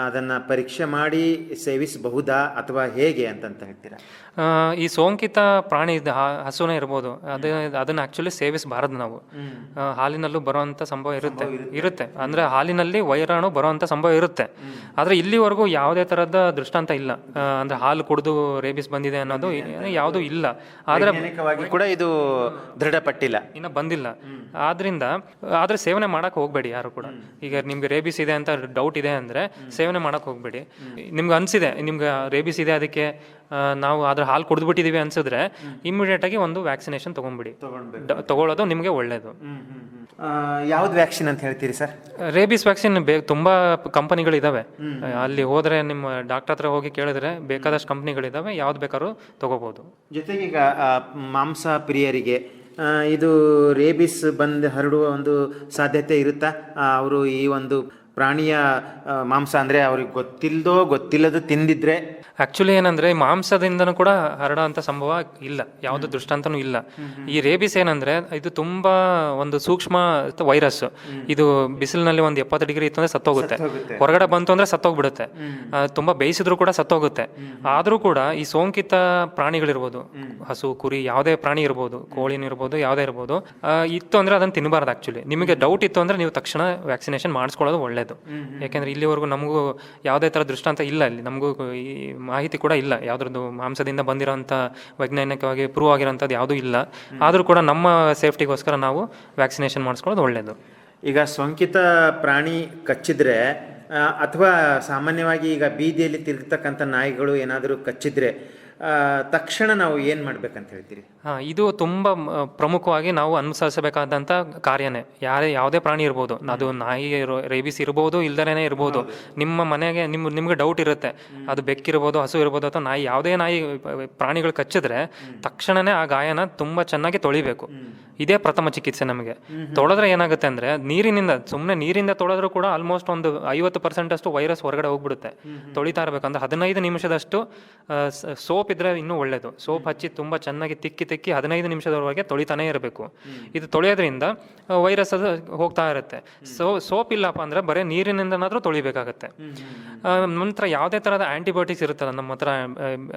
ಅದನ್ನು ಪರೀಕ್ಷೆ ಮಾಡಿ ಸೇವಿಸಬಹುದಾ ಅಥವಾ ಹೇಗೆ ಅಂತಂತ ಹೇಳ್ತೀರಾ? ಈ ಸೋಂಕಿತ ಪ್ರಾಣಿ ಹಸುನೇ ಇರ್ಬೋದು. ಅದೇ ಅದನ್ನ ಆಕ್ಚುಲಿ ಸೇವಿಸಬಾರದು ನಾವು. ಹಾಲಿನಲ್ಲೂ ಬರುವಂತ ಸಂಭವ ಇರುತ್ತೆ. ಇರುತ್ತೆ. ಅಂದ್ರೆ ಹಾಲಿನಲ್ಲಿ ವೈರಾಣು ಬರುವಂತ ಸಂಭವ ಇರುತ್ತೆ. ಆದ್ರೆ ಇಲ್ಲಿವರೆಗೂ ಯಾವುದೇ ತರದ ದೃಷ್ಟಾಂತ ಇಲ್ಲ. ಅಂದ್ರೆ ಹಾಲು ಕುಡಿದು ರೇಬಿಸ್ ಬಂದಿದೆ ಅನ್ನೋದು ಯಾವುದು ಇಲ್ಲ. ಆದ್ರೆ ಕೂಡ ಇದು ದೃಢಪಟ್ಟಿಲ್ಲ. ಇನ್ನ ಬಂದಿಲ್ಲ. ಆದ್ರಿಂದ ಆದ್ರೆ ಸೇವನೆ ಮಾಡಕ್ ಹೋಗ್ಬೇಡಿ ಯಾರು ಕೂಡ. ಈಗ ನಿಮ್ಗೆ ರೇಬಿಸ್ ಇದೆ ಅಂತ ಡೌಟ್ ಇದೆ ಅಂದ್ರೆ ಸೇವನೆ ಮಾಡಕ್ ಹೋಗ್ಬೇಡಿ. ನಿಮ್ಗೆ ಅನ್ಸಿದೆ ನಿಮ್ಗೆ ರೇಬಿಸ್ ಇದೆ ಅದಕ್ಕೆ ನಾವು ಅದ್ರ ಹಾಲು ಕುಡಿದ್ಬಿಟ್ಟಿದೀವಿ ಅನ್ಸಿದ್ರೆ ಇಮಿಡಿಯೇಟ್ ಆಗಿ ಒಂದು ವ್ಯಾಕ್ಸಿನೇಷನ್ ತಗೊಂಡ್ಬಿಡಿ. ತಗೊಳ್ಳೋದು ನಿಮಗೆ ಒಳ್ಳೇದು. ಯಾವ್ದು ವ್ಯಾಕ್ಸಿನ್ ಅಂತ ಹೇಳ್ತೀರಿ ಸರ್? ರೇಬಿಸ್ ವ್ಯಾಕ್ಸಿನ್ ಬೇ ತುಂಬಾ ಕಂಪನಿಗಳು ಇದಾವೆ ಅಲ್ಲಿ ಹೋದ್ರೆ ನಿಮ್ಮ ಡಾಕ್ಟರ್ ಹತ್ರ ಹೋಗಿ ಕೇಳಿದ್ರೆ ಬೇಕಾದಷ್ಟು ಕಂಪನಿಗಳಿದಾವೆ ಯಾವ್ದು ಬೇಕಾದ್ರೂ ತಗೋಬಹುದು ಜೊತೆಗೆ ಈಗ ಮಾಂಸ ಪ್ರಿಯರಿಗೆ ಇದು ರೇಬಿಸ್ ಬಂದು ಹರಡುವ ಒಂದು ಸಾಧ್ಯತೆ ಇರುತ್ತಾ? ಅವರು ಈ ಒಂದು ಪ್ರಾಣಿಯ ಮಾಂಸ ಅಂದರೆ ಅವ್ರಿಗೆ ಗೊತ್ತಿಲ್ಲದೋ ಗೊತ್ತಿಲ್ಲದ ತಿಂದಿದ್ರೆ ಆಕ್ಚುಲಿ ಏನಂದ್ರೆ ಈ ಮಾಂಸದಿಂದನೂ ಕೂಡ ಹರಡೋಂಥ ಸಂಭವ ಇಲ್ಲ. ಯಾವ್ದು ದೃಷ್ಟಾಂತನೂ ಇಲ್ಲ. ಈ ರೇಬಿಸ್ ಏನಂದ್ರೆ ಇದು ತುಂಬಾ ಒಂದು ಸೂಕ್ಷ್ಮ ವೈರಸ್. ಇದು ಬಿಸಿಲಿನಲ್ಲಿ ಒಂದು ಎಪ್ಪತ್ತು ಡಿಗ್ರಿ ಇತ್ತು ಅಂದರೆ ಸತ್ತೋಗುತ್ತೆ. ಹೊರಗಡೆ ಬಂತು ಅಂದ್ರೆ ಸತ್ತೋಗ್ಬಿಡುತ್ತೆ. ತುಂಬ ತುಂಬಾ ಬೇಯಿಸಿದ್ರು ಕೂಡ ಸತ್ತೋಗುತ್ತೆ. ಆದರೂ ಕೂಡ ಈ ಸೋಂಕಿತ ಪ್ರಾಣಿಗಳಿರ್ಬೋದು ಹಸು ಕುರಿ ಯಾವುದೇ ಪ್ರಾಣಿ ಇರ್ಬೋದು ಕೋಳಿನೂ ಇರ್ಬೋದು ಯಾವುದೇ ಇರ್ಬೋದು ಇತ್ತು ಅಂದರೆ ಅದನ್ನು ತಿನ್ನಬಾರ್ದು ಆಕ್ಚುಲಿ ನಿಮಗೆ ಡೌಟ್ ಇತ್ತು ಅಂದ್ರೆ ನೀವು ತಕ್ಷಣ ವ್ಯಾಕ್ಸಿನೇಷನ್ ಮಾಡಿಸ್ಕೊಳ್ಳೋದು ಒಳ್ಳೇದು. ಯಾಕೆಂದರೆ ಇಲ್ಲಿವರೆಗೂ ನಮಗೂ ಯಾವುದೇ ತರ ದೃಷ್ಟಾಂತ ಇಲ್ಲ ಇಲ್ಲಿ ನಮಗೂ ಈ ಮಾಹಿತಿ ಕೂಡ ಇಲ್ಲ. ಯಾವುದ್ರದ್ದು ಮಾಂಸದಿಂದ ಬಂದಿರೋಂಥ ವೈಜ್ಞಾನಿಕವಾಗಿ ಪ್ರೂವ್ ಆಗಿರೋಂಥದ್ದು ಯಾವುದೂ ಇಲ್ಲ. ಆದರೂ ಕೂಡ ನಮ್ಮ ಸೇಫ್ಟಿಗೋಸ್ಕರ ನಾವು ವ್ಯಾಕ್ಸಿನೇಷನ್ ಮಾಡಿಸ್ಕೊಳ್ಳೋದು ಒಳ್ಳೆಯದು ಈಗ ಸೋಂಕಿತ ಪ್ರಾಣಿ ಕಚ್ಚಿದ್ರೆ ಅಥವಾ ಸಾಮಾನ್ಯವಾಗಿ ಈಗ ಬೀದಿಯಲ್ಲಿ ತಿರುಗ್ತಕ್ಕಂಥ ನಾಯಿಗಳು ಏನಾದರೂ ಕಚ್ಚಿದ್ರೆ ತಕ್ಷಣ ನಾವು ಏನು ಮಾಡ್ಬೇಕಂತ ಹೇಳ್ತೀರಿ? ಹಾಂ ಇದು ತುಂಬ ಪ್ರಮುಖವಾಗಿ ನಾವು ಅನುಸರಿಸಬೇಕಾದಂಥ ಕಾರ್ಯನೇ. ಯಾರೇ ಯಾವುದೇ ಪ್ರಾಣಿ ಇರ್ಬೋದು. ಅದು ನಾಯಿ ಇರೋ- ರೇಬಿಸ್ ಇರ್ಬೋದು ಇಲ್ದನೇ ಇರ್ಬೋದು. ನಿಮ್ಮ ಮನೆಗೆ ನಿಮ್ಮ ನಿಮಗೆ ಡೌಟ್ ಇರುತ್ತೆ. ಅದು ಬೆಕ್ಕಿರ್ಬೋದು ಹಸು ಇರ್ಬೋದು ಅಥವಾ ನಾಯಿ ಯಾವುದೇ ನಾಯಿ ಪ್ರಾಣಿಗಳು ಕಚ್ಚಿದ್ರೆ ತಕ್ಷಣನೇ ಆ ಗಾಯನ ತುಂಬ ಚೆನ್ನಾಗಿ ತೊಳಿಬೇಕು. ಇದೇ ಪ್ರಥಮ ಚಿಕಿತ್ಸೆ ನಮಗೆ. ತೊಳೆದ್ರೆ ಏನಾಗುತ್ತೆ ಅಂದ್ರೆ ನೀರಿನಿಂದ ಸುಮ್ಮನೆ ನೀರಿಂದ ತೊಳೆದ್ರೂ ಕೂಡ ಆಲ್ಮೋಸ್ಟ್ ಒಂದು ಐವತ್ತು ಪರ್ಸೆಂಟ್ ಅಷ್ಟು ವೈರಸ್ ಹೊರಗಡೆ ಹೋಗ್ಬಿಡುತ್ತೆ. ತೊಳಿತಾ ಇರಬೇಕಂದ್ರೆ ಹದಿನೈದು ನಿಮಿಷದಷ್ಟು ಸೋಪ್ ಇದ್ರೆ ಇನ್ನೂ ಒಳ್ಳೆಯದು ಸೋಪ್ ಹಚ್ಚಿ ತುಂಬ ಚೆನ್ನಾಗಿ ತಿಕ್ಕಿ ತಿಕ್ಕಿ ಹದಿನೈದು ನಿಮಿಷದವರೆಗೆ ತೊಳಿತಾನೆ ಇರಬೇಕು. ಇದು ತೊಳೆಯೋದ್ರಿಂದ ವೈರಸ್ ಅದು ಹೋಗ್ತಾ ಇರುತ್ತೆ. ಸೋ ಸೋಪ್ ಇಲ್ಲಪ್ಪ ಅಂದ್ರೆ ಬರೀ ನೀರಿನಿಂದನಾದರೂ ತೊಳಿಬೇಕಾಗತ್ತೆ. ನಂತರ ಯಾವುದೇ ಥರದ ಆಂಟಿಬಯೋಟಿಕ್ಸ್ ಇರುತ್ತಲ್ಲ ನಮ್ಮ ಹತ್ರ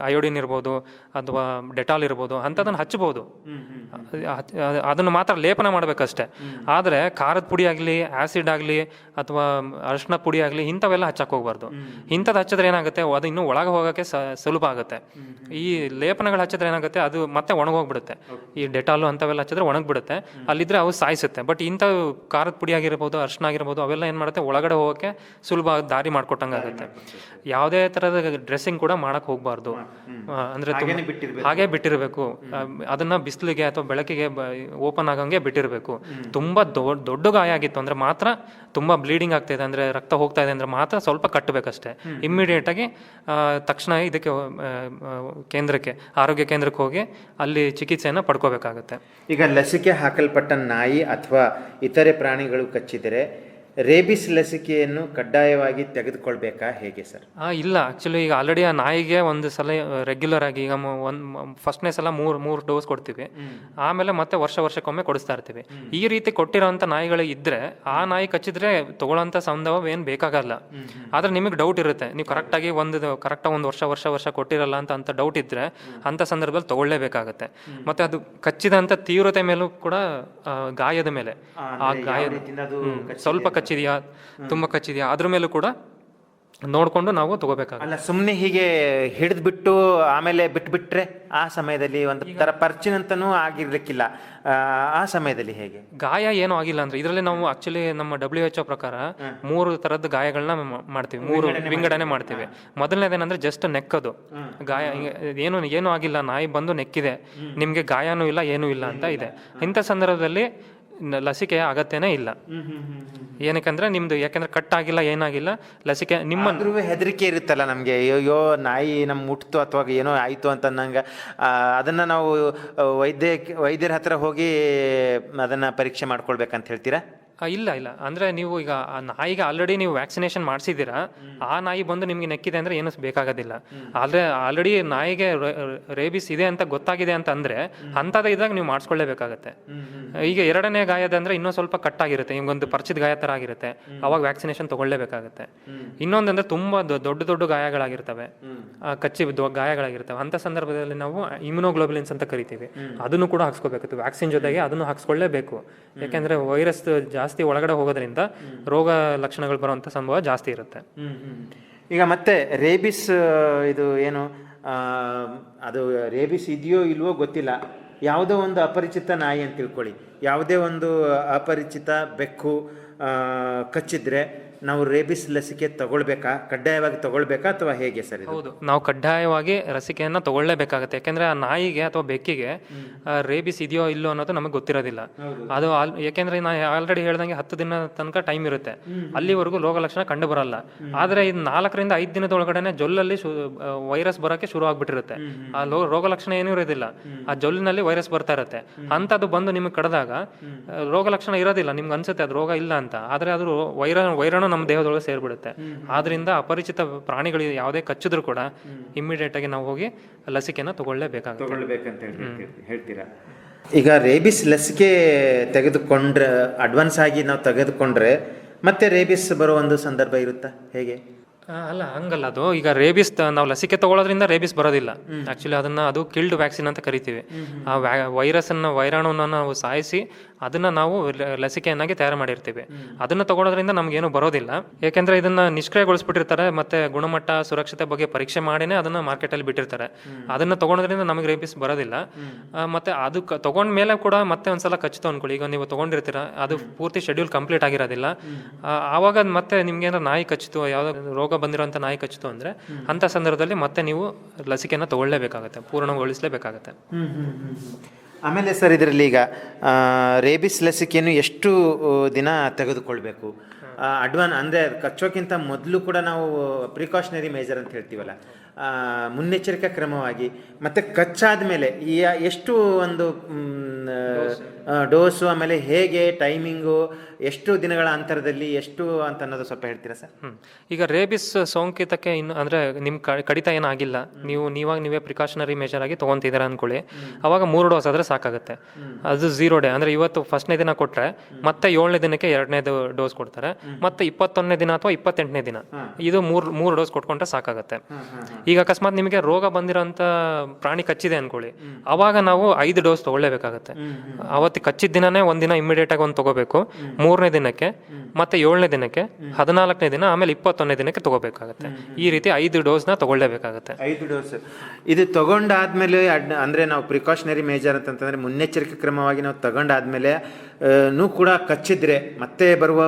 ಅಯೋಡಿನ್ ಇರ್ಬೋದು ಅಥವಾ ಡೆಟಾಲ್ ಇರ್ಬೋದು ಅಂಥದನ್ನು ಹಚ್ಬೋದು. ಅದ್- ಅದನ್ನು ಮಾತ್ರ ಲೇಪನ ಮಾಡಬೇಕಷ್ಟೇ. ಆದರೆ ಖಾರದ ಪುಡಿ ಆಗಲಿ ಆ್ಯಸಿಡ್ ಆಗಲಿ ಅಥವಾ ಅರಿಶಿನ ಪುಡಿ ಆಗಲಿ ಇಂಥವೆಲ್ಲ ಹಚ್ಚಕ್ಕೆ ಹೋಗ್ಬಾರ್ದು. ಇಂಥದ್ದು ಹಚ್ಚಿದ್ರೆ ಏನಾಗುತ್ತೆ ಅದು ಇನ್ನೂ ಒಳಗೆ ಹೋಗೋಕ್ಕೆ ಸುಲಭ ಆಗುತ್ತೆ. ಈ ಲೇಪನಗಳು ಹಚ್ಚಿದ್ರೆ ಏನಾಗುತ್ತೆ? ಅದು ಮತ್ತೆ ಒಣಗೋಗ್ಬಿಡುತ್ತೆ. ಈ ಡೆಟಾಲು ಅಂಥವೆಲ್ಲ ಹಚ್ಚಿದ್ರೆ ಒಣಗ್ಬಿಡುತ್ತೆ. ಅಲ್ಲಿದ್ರೆ ಅವು ಸಾಯಿಸುತ್ತೆ. ಬಟ್ ಇಂಥ ಖಾರದ ಪುಡಿ ಆಗಿರ್ಬೋದು ಅರ್ಶನ ಆಗಿರ್ಬೋದು ಅವೆಲ್ಲ ಏನು ಮಾಡುತ್ತೆ? ಒಳಗಡೆ ಹೋಗೋಕ್ಕೆ ಸುಲಭ ದಾರಿ ಮಾಡ್ಕೊಟ್ಟಂಗಾಗುತ್ತೆ ಯಾವುದೇ ಥರದ ಡ್ರೆಸ್ಸಿಂಗ್ ಕೂಡ ಮಾಡಕ್ಕೆ ಹೋಗಬಾರ್ದು. ಅಂದರೆ ಹಾಗೆ ಬಿಟ್ಟಿರಬೇಕು. ಅದನ್ನು ಬಿಸಿಲಿಗೆ ಅಥವಾ ಬೆಳಕಿಗೆ ಓಪನ್ ಆಗೋಂಗೆ ಬಿಟ್ಟಿರಬೇಕು. ತುಂಬ ದೊಡ್ಡ ದೊಡ್ಡ ಗಾಯ ಆಗಿತ್ತು. ಅಂದರೆ ಮಾತ್ರ ತುಂಬ ಬ್ಲೀಡಿಂಗ್ ಆಗ್ತಾ ಇದೆ ಅಂದರೆ ರಕ್ತ ಹೋಗ್ತಾ ಇದೆ ಅಂದ್ರೆ ಮಾತ್ರ ಸ್ವಲ್ಪ ಕಟ್ಟಬೇಕಷ್ಟೇ. ಇಮ್ಮಿಡಿಯೇಟಾಗಿ ತಕ್ಷಣ ಇದಕ್ಕೆ ಕೇಂದ್ರಕ್ಕೆ, ಆರೋಗ್ಯ ಕೇಂದ್ರಕ್ಕೆ ಹೋಗಿ ಅಲ್ಲಿ ಚಿಕಿತ್ಸೆಯನ್ನು ಪಡ್ಕೋಬೇಕಾಗತ್ತೆ. ಈಗ ಲಸಿಕೆ ಹಾಕಲ್ಪಟ್ಟ ನಾಯಿ ಅಥವಾ ಇತರೆ ಪ್ರಾಣಿಗಳು ಕಚ್ಚಿದರೆ ರೇಬಿಸ್ ಲಸಿಕೆಯನ್ನು ಕಡ್ಡಾಯವಾಗಿ ತೆಗೆದುಕೊಳ್ಬೇಕಾ ಹೇಗೆ ಸರ್? ಇಲ್ಲ. ಆ್ಯಕ್ಚುಲಿ ಈಗ ಆಲ್ರೆಡಿ ಆ ನಾಯಿಗೆ ಒಂದು ಸಲ ರೆಗ್ಯುಲರ್ ಆಗಿ ಈಗ ಒಂದು ಫಸ್ಟ್ನೇ ಸಲ ಮೂರು ಮೂರು ಡೋಸ್ ಕೊಡ್ತೀವಿ. ಆಮೇಲೆ ಮತ್ತೆ ವರ್ಷ ವರ್ಷಕ್ಕೊಮ್ಮೆ ಕೊಡಿಸ್ತಾ ಇರ್ತೀವಿ. ಈ ರೀತಿ ಕೊಟ್ಟಿರೋಂಥ ನಾಯಿಗಳು ಇದ್ದರೆ ಆ ನಾಯಿ ಕಚ್ಚಿದ್ರೆ ತಗೊಳ್ಳೋಂಥ ಸಂದವ ಏನು ಬೇಕಾಗಲ್ಲ. ಆದರೆ ನಿಮಗೆ ಡೌಟ್ ಇರುತ್ತೆ. ನೀವು ಕರೆಕ್ಟಾಗಿ ಒಂದು ಕರೆಕ್ಟಾಗಿ ಒಂದು ವರ್ಷ ವರ್ಷ ವರ್ಷ ಕೊಟ್ಟಿರಲ್ಲ ಅಂತ ಅಂತ ಡೌಟ್ ಇದ್ದರೆ ಅಂಥ ಸಂದರ್ಭದಲ್ಲಿ ತೊಗೊಳ್ಳೇಬೇಕಾಗತ್ತೆ. ಮತ್ತು ಅದು ಕಚ್ಚಿದಂಥ ತೀವ್ರತೆ ಮೇಲೂ ಕೂಡ ಗಾಯದ ಮೇಲೆ. ಆ ಗಾಯದ ಸ್ವಲ್ಪ ಸ್ವಲ್ಪ ಕಚ್ಚಿದೆಯಾ ತುಂಬ ಕಚ್ಚಿದೆಯಾ ಅದ್ರ ಮೇಲೂ ಕೂಡ ನೋಡಿಕೊಂಡು ನಾವು ತಗೋಬೇಕಾಗುತ್ತೆ. ಅಲ್ಲ ಸುಮ್ಮನೆ ಹೀಗೆ ಹಿಡಿದು ಬಿಟ್ಟು ಆಮೇಲೆ ಬಿಟ್ಬಿಟ್ರೆ ಆ ಸಮಯದಲ್ಲಿ ಒಂದು ಥರ ಪರ್ಚಿನಂತನೂ ಆಗಿರ್ಲಿಕ್ಕಿಲ್ಲ. ಆ, ಸಮಯದಲ್ಲಿ ಹೇಗೆ? ಗಾಯ ಏನೂ ಆಗಿಲ್ಲ ಅಂದ್ರೆ ಇದರಲ್ಲಿ ನಾವು ಆಕ್ಚುಲಿ ನಮ್ಮ ಡಬ್ಲ್ಯೂ ಎಚ್ ಪ್ರಕಾರ ಮೂರು ತರದ ಗಾಯಗಳನ್ನ ಮಾಡ್ತೀವಿ. ಮೂರು ವಿಂಗಡಣೆ ಮಾಡ್ತೀವಿ. ಮೊದಲನೇದೇನಂದ್ರೆ ಜಸ್ಟ್ ನೆಕ್ಕದು. ಗಾಯ ಏನು ಏನೂ ಆಗಿಲ್ಲ. ನಾಯಿ ಬಂದು ನೆಕ್ಕಿದೆ. ನಿಮ್ಗೆ ಗಾಯನೂ ಇಲ್ಲ ಏನೂ ಇಲ್ಲ ಅಂತ ಇದೆ. ಇಂಥ ಸಂದರ್ಭದಲ್ಲಿ ಲಸಿಕೆ ಅಗತ್ಯನೇ ಇಲ್ಲ. ಏನಕ್ಕಂದ್ರೆ ನಿಮ್ದು ಯಾಕಂದ್ರೆ ಕಟ್ ಆಗಿಲ್ಲ ಏನಾಗಿಲ್ಲ, ಲಸಿಕೆ ನಿಮ್ಮ ಹೆದರಿಕೆ ಇರುತ್ತಲ್ಲ ನಮಗೆ, ಅಯ್ಯೋ ನಾಯಿ ನಮ್ಮ ಮುಟ್ತು ಅಥವಾ ಏನೋ ಆಯಿತು ಅಂತ ನಂಗೆ ಅದನ್ನ ನಾವು ವೈದ್ಯ ವೈದ್ಯರ ಹತ್ರ ಹೋಗಿ ಅದನ್ನ ಪರೀಕ್ಷೆ ಮಾಡ್ಕೊಳ್ಬೇಕಂತ ಹೇಳ್ತೀರಾ? ಇಲ್ಲ ಇಲ್ಲ. ಅಂದ್ರೆ ನೀವು ಈಗ ಆ ನಾಯಿಗೆ ಆಲ್ರೆಡಿ ನೀವು ವ್ಯಾಕ್ಸಿನೇಷನ್ ಮಾಡಿಸಿದ್ದೀರಾ ಆ ನಾಯಿ ಬಂದು ನಿಮಗೆ ನೆಕ್ಕಿದೆ ಅಂದ್ರೆ ಏನು ಬೇಕಾಗೋದಿಲ್ಲ. ಆದರೆ ಆಲ್ರೆಡಿ ನಾಯಿಗೆ ರೇಬಿಸ್ ಇದೆ ಅಂತ ಗೊತ್ತಾಗಿದೆ ಅಂತ ಅಂದರೆ ಅಂಥದ್ದು ಇದ್ದಾಗ ನೀವು ಮಾಡಿಸ್ಕೊಳ್ಳೇಬೇಕಾಗತ್ತೆ. ಈಗ ಎರಡನೇ ಗಾಯದ ಅಂದ್ರೆ ಇನ್ನೂ ಸ್ವಲ್ಪ ಕಟ್ಟಾಗಿರುತ್ತೆ ಒಂದು ಪರಿಚಿತ ಗಾಯ ಥರ ಆಗಿರುತ್ತೆ. ಅವಾಗ ವ್ಯಾಕ್ಸಿನೇಷನ್ ತೊಗೊಳ್ಳೇಬೇಕಾಗತ್ತೆ. ಇನ್ನೊಂದು ತುಂಬಾ ದೊಡ್ಡ ದೊಡ್ಡ ಗಾಯಗಳಾಗಿರ್ತವೆ. ಕಚ್ಚಿ ಗಾಯಗಳಾಗಿರ್ತವೆ. ಅಂತ ಸಂದರ್ಭದಲ್ಲಿ ನಾವು ಇಮ್ಯುನೋಗ್ಲೋಬುಲಿನ್ಸ್ ಅಂತ ಕರಿತೀವಿ. ಅದನ್ನು ಕೂಡ ಹಾಕ್ಸ್ಕೋಬೇಕು ವ್ಯಾಕ್ಸಿನ್ ಜೊತೆಗೆ ಅದನ್ನು ಹಾಕ್ಸ್ಕೊಳ್ಳೇಬೇಕು. ಯಾಕೆಂದರೆ ವೈರಸ್ ಜಾಸ್ತಿ ಒಳಗಡೆ ಹೋಗೋದ್ರಿಂದ ರೋಗ ಲಕ್ಷಣಗಳು ಬರುವಂತ ಸಂಭವ ಜಾಸ್ತಿ ಇರುತ್ತೆ. ಈಗ ಮತ್ತೆ ರೇಬಿಸ್ ಇದು ಏನು ಅದು ರೇಬಿಸ್ ಇದೆಯೋ ಇಲ್ವೋ ಗೊತ್ತಿಲ್ಲ. ಯಾವುದೋ ಒಂದು ಅಪರಿಚಿತ ನಾಯಿ ಅಂತ ತಿಳ್ಕೊಳ್ಳಿ. ಯಾವುದೇ ಒಂದು ಅಪರಿಚಿತ ಬೆಕ್ಕು ಕಚ್ಚಿದ್ರೆ ನಾವು ರೇಬಿಸ್ ಲಸಿಕೆ ತಗೊಳ್ಬೇಕಾ? ಕಡ್ಡಾಯವಾಗಿ ತಗೊಳ್ಬೇಕಾ ಅಥವಾ ಹೇಗೆ ಸರ್ ಇದು? ಹೌದು. ನಾವು ಕಡ್ಡಾಯವಾಗಿ ರಸಿಕೆಯನ್ನ ತಗೊಳ್ಳೇಬೇಕಾಗುತ್ತೆ. ಯಾಕೆಂದ್ರೆ ಆ ನಾಯಿಗೆ ಅಥವಾ ಬೆಕ್ಕಿಗೆ ರೇಬಿಸ್ ಇದೆಯೋ ಇಲ್ಲೋ ಅನ್ನೋದು ನಮಗೆ ಗೊತ್ತಿರೋದಿಲ್ಲ. ಅದು ಆಲ್- ಯಾಕೆಂದ್ರೆ ನಾ ಆಲ್ರೆಡಿ ಹೇಳ್ದಂಗೆ ಹತ್ತು ದಿನ ತನಕ ಟೈಮ್ ಇರುತ್ತೆ. ಅಲ್ಲಿವರೆಗೂ ರೋಗ ಲಕ್ಷಣ ಕಂಡು ಬರಲ್ಲ. ಆದ್ರೆ ಇದು ನಾಲ್ಕರಿಂದ ಐದು ದಿನದೊಳಗಡೆನೆ ಜೊಲ್ಲಲ್ಲಿ ವೈರಸ್ ಬರೋಕೆ ಶುರು ಆಗ್ಬಿಟ್ಟಿರುತ್ತೆ. ಆ ಲೋ- ರೋಗ ಲಕ್ಷಣ ಏನೂ ಇರೋದಿಲ್ಲ. ಆ ಜೊಲ್ಲಿನಲ್ಲಿ ವೈರಸ್ ಬರ್ತಾ ಇರುತ್ತೆ. ಅಂಥದ್ದು ಬಂದು ನಿಮಗೆ ಕಡದಾಗ ರೋಗ ಲಕ್ಷಣ ಇರೋದಿಲ್ಲ. ನಿಮ್ಗೆ ಅನ್ಸುತ್ತೆ ಅದು ರೋಗ ಇಲ್ಲ ಅಂತ. ಆದ್ರೆ ಅದು ವೈರ ವೈರಾಣು ನಮ್ಮ ದೇಹದೊಳಗೆ ಸೇರಿಬಿಡುತ್ತೆ. ಆದ್ರಿಂದ ಅಪರಿಚಿತ ಪ್ರಾಣಿಗಳು ಯಾವುದೇ ಕಚ್ಚಿದ್ರು ಕೂಡ ಇಮ್ಮಿಡಿಯೇಟ್ ಆಗಿ ನಾವು ಹೋಗಿ ಲಸಿಕೆನ ತಗೊಳ್ಳೇಬೇಕಾಗುತ್ತೆ. ತಗೊಳ್ಬೇಕಂತ ಹೇಳ್ತೀರಾ ಈಗ ರೇಬಿಸ್ ಲಸಿಕೆ ತೆಗೆದುಕೊಂಡ್ರೆ ಅಡ್ವಾನ್ಸ್ ಆಗಿ ನಾವು ತೆಗೆದುಕೊಂಡ್ರೆ ಮತ್ತೆ ರೇಬಿಸ್ ಬರೋ ಒಂದು ಸಂದರ್ಭ ಇರುತ್ತಾ? ಹೇಗೆ? ಅಲ್ಲ ಹಂಗಲ್ಲ ಅದು. ಈಗ ರೇಬಿಸ್ ನಾವು ಲಸಿಕೆ ತಗೊಳ್ಳೋದ್ರಿಂದ ರೇಬಿಸ್ ಬರೋದಿಲ್ಲ. ಆಕ್ಚುಲಿ ಅದನ್ನ ಅದು ಕಿಲ್ಡ್ ವ್ಯಾಕ್ಸಿನ್ ಅಂತ ಕರಿತೀವಿ. ಆ ವೈರಸ್ ಅನ್ನ ವೈರಾಣುವನ್ನ ನಾವು ಸಾಯಿಸಿ ಅದನ್ನ ನಾವು ಲಸಿಕೆಯನ್ನಾಗಿ ತಯಾರು ಮಾಡಿರ್ತೀವಿ. ಅದನ್ನ ತಗೊಳೋದ್ರಿಂದ ನಮ್ಗೇನು ಬರೋದಿಲ್ಲ. ಯಾಕೆಂದ್ರೆ ಇದನ್ನ ನಿಷ್ಕ್ರಿಯಗೊಳಿಸ್ಬಿಟ್ಟಿರ್ತಾರೆ ಮತ್ತೆ ಗುಣಮಟ್ಟ ಸುರಕ್ಷತೆ ಬಗ್ಗೆ ಪರೀಕ್ಷೆ ಮಾಡಿನೇ ಅದನ್ನ ಮಾರ್ಕೆಟ್ ಅಲ್ಲಿ ಬಿಟ್ಟಿರ್ತಾರೆ ಅದನ್ನ ತಗೊಳೋದ್ರಿಂದ ನಮಗೆ ರೇಪಿಸ್ ಬರೋದಿಲ್ಲ. ಮತ್ತೆ ಅದು ತಗೊಂಡ ಮೇಲೆ ಕೂಡ ಮತ್ತೆ ಒಂದ್ಸಲ ಖಚಿತ ಅನ್ಕೊಳ್ಳಿ. ಈಗ ನೀವು ತಗೊಂಡಿರ್ತೀರ ಅದು ಪೂರ್ತಿ ಶೆಡ್ಯೂಲ್ ಕಂಪ್ಲೀಟ್ ಆಗಿರೋದಿಲ್ಲ. ಆವಾಗ ಮತ್ತೆ ನಿಮ್ಗೆ ಏನಾದ್ರು ನಾಯಿ ಕಚ್ಚಿತು ಯಾವ್ದೋ ರೋಗ ಬಂದಿರೋಂಥ ನಾಯಿ ಕಚ್ಚಿತು ಅಂದ್ರೆ ಅಂತ ಸಂದರ್ಭದಲ್ಲಿ ಮತ್ತೆ ನೀವು ಲಸಿಕೆನ ತಗೊಳ್ಳೇಬೇಕಾಗತ್ತೆ ಪೂರ್ಣಗೊಳಿಸಲೇಬೇಕಾಗತ್ತೆ. ಆಮೇಲೆ ಸರ್ ಇದರಲ್ಲಿ ಈಗ ರೇಬಿಸ್ ಲಸಿಕೆಯನ್ನು ಎಷ್ಟು ದಿನ ತೆಗೆದುಕೊಳ್ಬೇಕು? ಅಡ್ವಾನ್ ಅಂದರೆ ಕಚ್ಚೋಕ್ಕಿಂತ ಮೊದಲು ಕೂಡ ನಾವು ಪ್ರಿಕಾಷನರಿ ಮೇಜರ್ ಅಂತ ಹೇಳ್ತೀವಲ್ಲ ಮುನ್ನೆಚ್ಚರಿಕೆ ಕ್ರಮವಾಗಿ ಮತ್ತು ಕಚ್ಚಾದ ಮೇಲೆ ಈ ಎಷ್ಟು ಒಂದು ಡೋಸು ಆಮೇಲೆ ಹೇಗೆ ಟೈಮಿಂಗು ಎಷ್ಟು ದಿನಗಳ ಅಂತರದಲ್ಲಿ ಎಷ್ಟು ಅಂತ ಅನ್ನೋದು ಸ್ವಲ್ಪ ಹೇಳ್ತೀರಾ ಸರ್. ಈಗ ರೇಬಿಸ್ ಸೋಂಕಿತಕ್ಕೆ ಇನ್ನು ಅಂದ್ರೆ ನಿಮ್ ಕಡಿತ ಏನಾಗಿಲ್ಲ. ನೀವು ನೀವಾಗ ನೀವೇ ಪ್ರಿಕಾಷನರಿ ಮೇಜರ್ ಆಗಿ ತಗೊಂತಿದ್ದೀರಾ ಅನ್ಕೊಳ್ಳಿ. ಅವಾಗ ಮೂರು ಡೋಸ್ ಆದ್ರೆ ಸಾಕಾಗುತ್ತೆ. ಅದು ಝೀರೋ ಡೇ ಅಂದ್ರೆ ಇವತ್ತು ಫಸ್ಟ್ನೇ ದಿನ ಕೊಟ್ರೆ ಮತ್ತೆ ಏಳನೇ ದಿನಕ್ಕೆ ಎರಡನೇದು ಡೋಸ್ ಕೊಡ್ತಾರೆ. ಮತ್ತೆ ಇಪ್ಪತ್ತೊಂದನೇ ದಿನ ಅಥವಾ ಇಪ್ಪತ್ತೆಂಟನೇ ದಿನ. ಇದು ಮೂರು ಮೂರು ಡೋಸ್ ಕೊಟ್ಕೊಂಡ್ರೆ ಸಾಕಾಗುತ್ತೆ. ಈಗ ಅಕಸ್ಮಾತ್ ನಿಮಗೆ ರೋಗ ಬಂದಿರೋಂಥ ಪ್ರಾಣಿ ಕಚ್ಚಿದೆ ಅನ್ಕೊಳ್ಳಿ. ಅವಾಗ ನಾವು ಐದು ಡೋಸ್ ತಗೊಳ್ಳೇಬೇಕಾಗತ್ತೆ ಅವತ್ತು ಕಚ್ಚಿದ ದಿನನೇ ಒಂದಿನ ಇಮಿಡಿಯೇಟ್ ಆಗಿ ಒಂದು ತಗೋಬೇಕು. ಮೂರನೇ ದಿನಕ್ಕೆ ಮತ್ತೆ ಏಳನೇ ದಿನಕ್ಕೆ ಹದಿನಾಲ್ಕನೇ ದಿನ ಆಮೇಲೆ ಇಪ್ಪತ್ತೊಂದನೇ ದಿನಕ್ಕೆ ತಗೋಬೇಕಾಗತ್ತೆ. ಈ ರೀತಿ ಐದು ಡೋಸ್ನ ತಗೊಳ್ಳೇಬೇಕಾಗತ್ತೆ. ಐದು ಡೋಸ್. ಇದು ತಗೊಂಡಾದ್ಮೇಲೆ ಅಂದ್ರೆ ಅಂದರೆ ನಾವು ಪ್ರಿಕಾಷನರಿ ಮೇಜರ್ ಅಂತಂದ್ರೆ ಮುನ್ನೆಚ್ಚರಿಕೆ ಕ್ರಮವಾಗಿ ನಾವು ತಗೊಂಡಾದ್ಮೇಲೆ ನೂ ಕೂಡ ಕಚ್ಚಿದ್ರೆ ಮತ್ತೆ ಬರುವ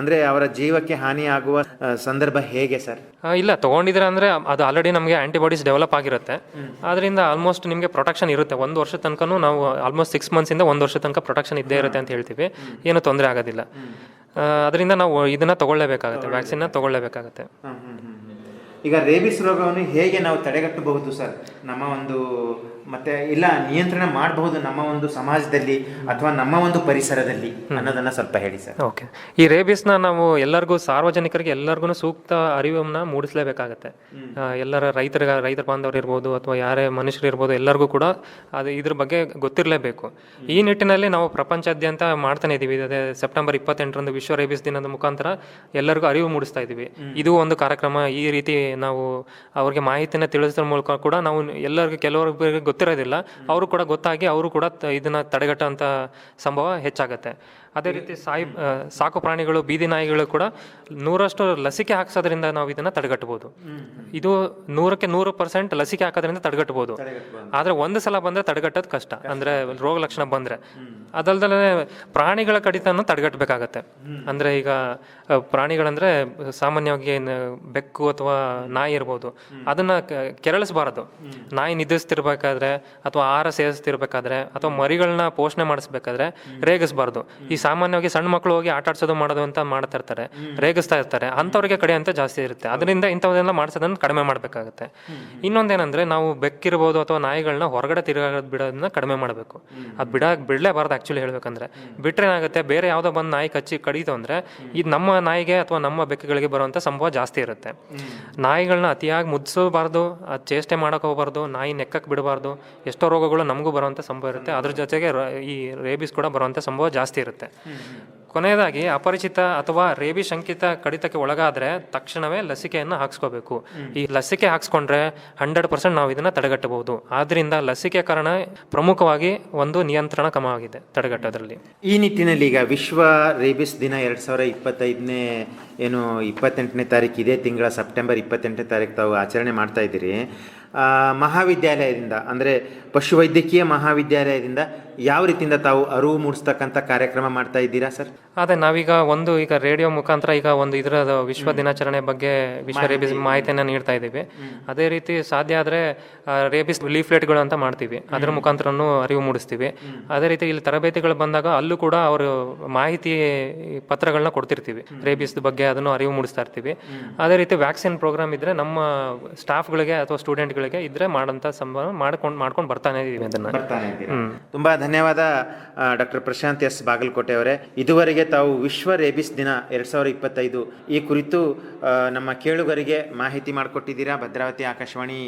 ಅಂದ್ರೆ ಅಂದರೆ ಅವರ ಜೀವಕ್ಕೆ ಹಾನಿ ಆಗುವ ಸಂದರ್ಭ ಹೇಗೆ ಸರ್? ಇಲ್ಲ ತಗೊಂಡಿದ್ರೆ ಅಂದ್ರೆ ಅದು ಆಲ್ರೆಡಿ ನಮಗೆ ಆಂಟಿಬಾಡೀಸ್ ಡೆವಲಪ್ ಆಗಿರುತ್ತೆ. ಅದರಿಂದ ಆಲ್ಮೋಸ್ಟ್ ನಿಮಗೆ ಪ್ರೊಟೆಕ್ಷನ್ ಇರುತ್ತೆ. ಒಂದು ವರ್ಷ ತನಕನೂ ನಾವು ಆಲ್ಮೋಸ್ಟ್ ಸಿಕ್ಸ್ ಮಂತ್ಸಿಂದ ಒಂದು ವರ್ಷ ತನಕ ಪ್ರೊಟೆಕ್ಷನ್ ಇದ್ದೇ ಇರುತ್ತೆ ಅಂತ ಹೇಳ್ತೀವಿ. ಏನು ತೊಂದರೆ ಆಗೋದಿಲ್ಲ. ಅದರಿಂದ ನಾವು ಇದನ್ನ ತಗೊಳ್ಳೇಬೇಕಾಗುತ್ತೆ ವ್ಯಾಕ್ಸಿನ್ನ ತಗೊಳ್ಳೇಬೇಕಾಗುತ್ತೆ. ಈಗ ರೇಬಿಸ್ ರೋಗವನ್ನು ಹೇಗೆ ನಾವು ತಡೆಗಟ್ಟಬಹುದು ಸರ್? ನಮ್ಮ ಒಂದು ಮತ್ತೆ ಇಲ್ಲ ನಿಯಂತ್ರಣ ಮಾಡಬಹುದು ನಮ್ಮ ಒಂದು ಸಮಾಜದಲ್ಲಿ ಅಥವಾ ನಮ್ಮ ಒಂದು ಪರಿಸರದಲ್ಲಿ ಅನ್ನೋದನ್ನ ಸ್ವಲ್ಪ ಹೇಳಿ ಸರ್. ಓಕೆ. ಈ ರೇಬಿಸ್ನ ನಾವು ಎಲ್ಲರಿಗೂ ಸಾರ್ವಜನಿಕರಿಗೆ ಎಲ್ಲರಿಗೂ ಸೂಕ್ತ ಅರಿವನ್ನ ಮೂಡಿಸಲೇಬೇಕಾಗತ್ತೆ. ಎಲ್ಲರ ರೈತರ ರೈತರ ಬಾಂಧವರು ಇರ್ಬೋದು ಅಥವಾ ಯಾರೇ ಮನುಷ್ಯರು ಇರ್ಬೋದು ಎಲ್ಲರಿಗೂ ಕೂಡ ಅದು ಇದ್ರ ಬಗ್ಗೆ ಗೊತ್ತಿರಲೇಬೇಕು. ಈ ನಿಟ್ಟಿನಲ್ಲಿ ನಾವು ಪ್ರಪಂಚಾದ್ಯಂತ ಮಾಡ್ತಾನೆ ಇದೀವಿ. ಅದೇ ಸೆಪ್ಟೆಂಬರ್ ಇಪ್ಪತ್ತೆಂಟರಂದು ವಿಶ್ವ ರೇಬಿಸ್ ದಿನದ ಮುಖಾಂತರ ಎಲ್ಲರಿಗೂ ಅರಿವು ಮೂಡಿಸ್ತಾ ಇದೀವಿ. ಇದು ಒಂದು ಕಾರ್ಯಕ್ರಮ. ಈ ರೀತಿ ನಾವು ಅವ್ರಿಗೆ ಮಾಹಿತಿನ ತಿಳಿಸೋದ್ರ ಮೂಲಕ ಕೂಡ ನಾವು ಎಲ್ಲರಿಗೂ ಕೆಲವರಿಗೆ ಗೊತ್ತಿರೋದಿಲ್ಲ. ಅವರು ಕೂಡ ಗೊತ್ತಾಗಿ ಅವರು ಕೂಡ ಇದನ್ನ ತಡೆಗಟ್ಟುವಂಥ ಸಂಭವ ಹೆಚ್ಚಾಗತ್ತೆ. ಅದೇ ರೀತಿ ಸಾಯಿ ಸಾಕು ಪ್ರಾಣಿಗಳು ಬೀದಿ ನಾಯಿಗಳು ಕೂಡ ನೂರಷ್ಟು ಲಸಿಕೆ ಹಾಕ್ಸೋದ್ರಿಂದ ನಾವು ಇದನ್ನ ತಡೆಗಟ್ಟಬಹುದು. ಇದು ನೂರಕ್ಕೆ ನೂರು ಪರ್ಸೆಂಟ್ ಲಸಿಕೆ ಹಾಕೋದ್ರಿಂದ ತಡೆಗಟ್ಟಬಹುದು. ಆದ್ರೆ ಒಂದು ಸಲ ಬಂದ್ರೆ ತಡೆಗಟ್ಟೋದು ಕಷ್ಟ. ಅಂದ್ರೆ ರೋಗ ಲಕ್ಷಣ ಬಂದ್ರೆ. ಅದಲ್ದಲ್ಲೇ ಪ್ರಾಣಿಗಳ ಕಡಿತನ ತಡೆಗಟ್ಟಬೇಕಾಗತ್ತೆ. ಅಂದ್ರೆ ಈಗ ಪ್ರಾಣಿಗಳಂದ್ರೆ ಸಾಮಾನ್ಯವಾಗಿ ಬೆಕ್ಕು ಅಥವಾ ನಾಯಿ ಇರ್ಬೋದು. ಅದನ್ನ ಕೆರಳಿಸಬಾರದು. ನಾಯಿ ನಿದ್ರಿಸ್ತಿರ್ಬೇಕಾದ್ರೆ ಅಥವಾ ಆಹಾರ ಸೇವಿಸ್ತಿರ್ಬೇಕಾದ್ರೆ ಅಥವಾ ಮರಿಗಳನ್ನ ಪೋಷಣೆ ಮಾಡಿಸ್ಬೇಕಾದ್ರೆ ರೇಗಿಸಬಾರ್ದು. ಈ ಸಾಮಾನ್ಯವಾಗಿ ಸಣ್ಣ ಮಕ್ಕಳು ಹೋಗಿ ಆಟ ಆಡ್ಸೋದು ಮಾಡೋದು ಅಂತ ಮಾಡ್ತಾ ಇರ್ತಾರೆ, ರೇಗಿಸ್ತಾ ಇರ್ತಾರೆ, ಅಂಥವ್ರಿಗೆ ಕಡೆ ಅಂತ ಜಾಸ್ತಿ ಇರುತ್ತೆ. ಅದರಿಂದ ಇಂಥವನ್ನೆಲ್ಲ ಮಾಡಿಸೋದನ್ನ ಕಡಿಮೆ ಮಾಡಬೇಕಾಗುತ್ತೆ. ಇನ್ನೊಂದೇನಂದ್ರೆ ನಾವು ಬೆಕ್ಕಿರ್ಬೋದು ಅಥವಾ ನಾಯಿಗಳನ್ನ ಹೊರಗಡೆ ತಿರುಗಾಡೋದು ಬಿಡೋದನ್ನ ಕಡಿಮೆ ಮಾಡಬೇಕು. ಅದು ಬಿಡ, ಬಿಡಲೇಬಾರ್ದು ಆ್ಯಕ್ಚುಲಿ ಹೇಳ್ಬೇಕಂದ್ರೆ. ಬಿಟ್ರೆ ಏನಾಗುತ್ತೆ ಬೇರೆ ಯಾವುದೋ ಬಂದು ನಾಯಿ ಕಚ್ಚಿ ಕಡಿತು ಅಂದ್ರೆ ಇದು ನಮ್ಮ ನಾಯಿಗೆ ಅಥವಾ ನಮ್ಮ ಬೆಕ್ಕುಗಳಿಗೆ ಬರುವಂಥ ಸಂಭವ ಜಾಸ್ತಿ ಇರುತ್ತೆ. ನಾಯಿಗಳನ್ನ ಅತಿಯಾಗಿ ಮುದ್ಸಬಾರ್ದು, ಅದು ಚೇಷ್ಟೆ ಮಾಡೋಕೆ ಹೋಗಬಾರ್ದು, ನಾಯಿ ನೆಕ್ಕಕ್ಕೆ ಬಿಡಬಾರ್ದು, ಎಷ್ಟೋ ರೋಗಗಳು ನಮಗೂ ಬರುವಂಥ ಸಂಭವ ಇರುತ್ತೆ. ಅದ್ರ ಜೊತೆಗೆ ಈ ರೇಬಿಸ್ ಕೂಡ ಬರುವಂಥ ಸಂಭವ ಜಾಸ್ತಿ ಇರುತ್ತೆ. ಕೊನೆಯದಾಗಿ ಅಪರಿಚಿತ ಅಥವಾ ರೇಬಿ ಶಂಕಿತ ಕಡಿತಕ್ಕೆ ಒಳಗಾದ್ರೆ ತಕ್ಷಣವೇ ಲಸಿಕೆಯನ್ನು ಹಾಕ್ಸ್ಕೋಬೇಕು. ಈ ಲಸಿಕೆ ಹಾಕ್ಸ್ಕೊಂಡ್ರೆ ಹಂಡ್ರೆಡ್ ಪರ್ಸೆಂಟ್ ನಾವು ಇದನ್ನ ತಡೆಗಟ್ಟಬಹುದು. ಆದ್ರಿಂದ ಲಸಿಕೆ ಕಾರಣ ಪ್ರಮುಖವಾಗಿ ಒಂದು ನಿಯಂತ್ರಣ ಕ್ರಮವಾಗಿದೆ ತಡೆಗಟ್ಟೋದ್ರಲ್ಲಿ. ಈ ನಿಟ್ಟಿನಲ್ಲಿ ಈಗ ವಿಶ್ವ ರೇಬಿಸ್ ದಿನ ಎರಡು ಸಾವಿರ ಇಪ್ಪತ್ತೈದನೇ ಏನು ಇಪ್ಪತ್ತೆಂಟನೇ ತಾರೀಕು ಇದೇ ತಿಂಗಳ ಸೆಪ್ಟೆಂಬರ್ ಇಪ್ಪತ್ತೆಂಟನೇ ತಾರೀಕು ತಾವು ಆಚರಣೆ ಮಾಡ್ತಾ ಇದ್ದೀರಿ. ಆ, ಮಹಾವಿದ್ಯಾಲಯದಿಂದ ಅಂದರೆ ಪಶುವೈದ್ಯಕೀಯ ಮಹಾವಿದ್ಯಾಲಯದಿಂದ ಯಾವ ರೀತಿಯಿಂದ ತಾವು ಅರಿವು ಮೂಡಿಸ್ತಕ್ಕಂಥ ಕಾರ್ಯಕ್ರಮ ಮಾಡ್ತಾ ಇದ್ದೀರಾ ಸರ್? ಅದೇ ನಾವೀಗ ಒಂದು ಈಗ ರೇಡಿಯೋ ಮುಖಾಂತರ ಈಗ ಒಂದು ಇದರ ವಿಶ್ವ ದಿನಾಚರಣೆ ಬಗ್ಗೆ ವಿಶ್ವ ರೇಬಿಸ್ ಮಾಹಿತಿಯನ್ನು ನೀಡ್ತಾ ಇದ್ದೀವಿ. ಅದೇ ರೀತಿ ಸಾಧ್ಯ ಆದರೆ ರೇಬಿಸ್ ಲೀಫ್ಲೆಟ್ಗಳು ಅಂತ ಮಾಡ್ತೀವಿ. ಅದರ ಮುಖಾಂತರನೂ ಅರಿವು ಮೂಡಿಸ್ತೀವಿ. ಅದೇ ರೀತಿ ಇಲ್ಲಿ ತರಬೇತಿಗಳು ಬಂದಾಗ ಅಲ್ಲೂ ಕೂಡ ಅವರು ಮಾಹಿತಿ ಪತ್ರಗಳನ್ನ ಕೊಡ್ತಿರ್ತೀವಿ. ರೇಬಿಸ್ ಬಗ್ಗೆ ಅದನ್ನು ಅರಿವು ಮೂಡಿಸ್ತಾ ಇರ್ತೀವಿ. ಅದೇ ರೀತಿ ವ್ಯಾಕ್ಸಿನ್ ಪ್ರೋಗ್ರಾಮ್ ಇದ್ರೆ ನಮ್ಮ ಸ್ಟಾಫ್ಗಳಿಗೆ ಅಥವಾ ಸ್ಟೂಡೆಂಟ್ಗಳಿಗೆ ಇದ್ರೆ ಮಾಡೋಂಥ ಸಂಭವ ಮಾಡ್ಕೊಂಡು ಮಾಡ್ಕೊಂಡು ಬರ್ತಾನೆ ಇದೀವಿ ಅದನ್ನ. ತುಂಬಾ ಧನ್ಯವಾದ ಡಾಕ್ಟರ್ ಪ್ರಶಾಂತ್ ಎಸ್ ಬಾಗಲಕೋಟೆ ಅವರೇ. ಇದುವರೆಗೆ ತಾವು ವಿಶ್ವ ರೇಬಿಸ್ ದಿನ ಎರಡ್ ಸಾವಿರದ ಇಪ್ಪತ್ತೈದು ಈ ಕುರಿತು ನಮ್ಮ ಕೇಳುಗರಿಗೆ ಮಾಹಿತಿ ಮಾಡಿಕೊಟ್ಟಿದ್ದೀರಾ? ಭದ್ರಾವತಿ ಆಕಾಶವಾಣಿ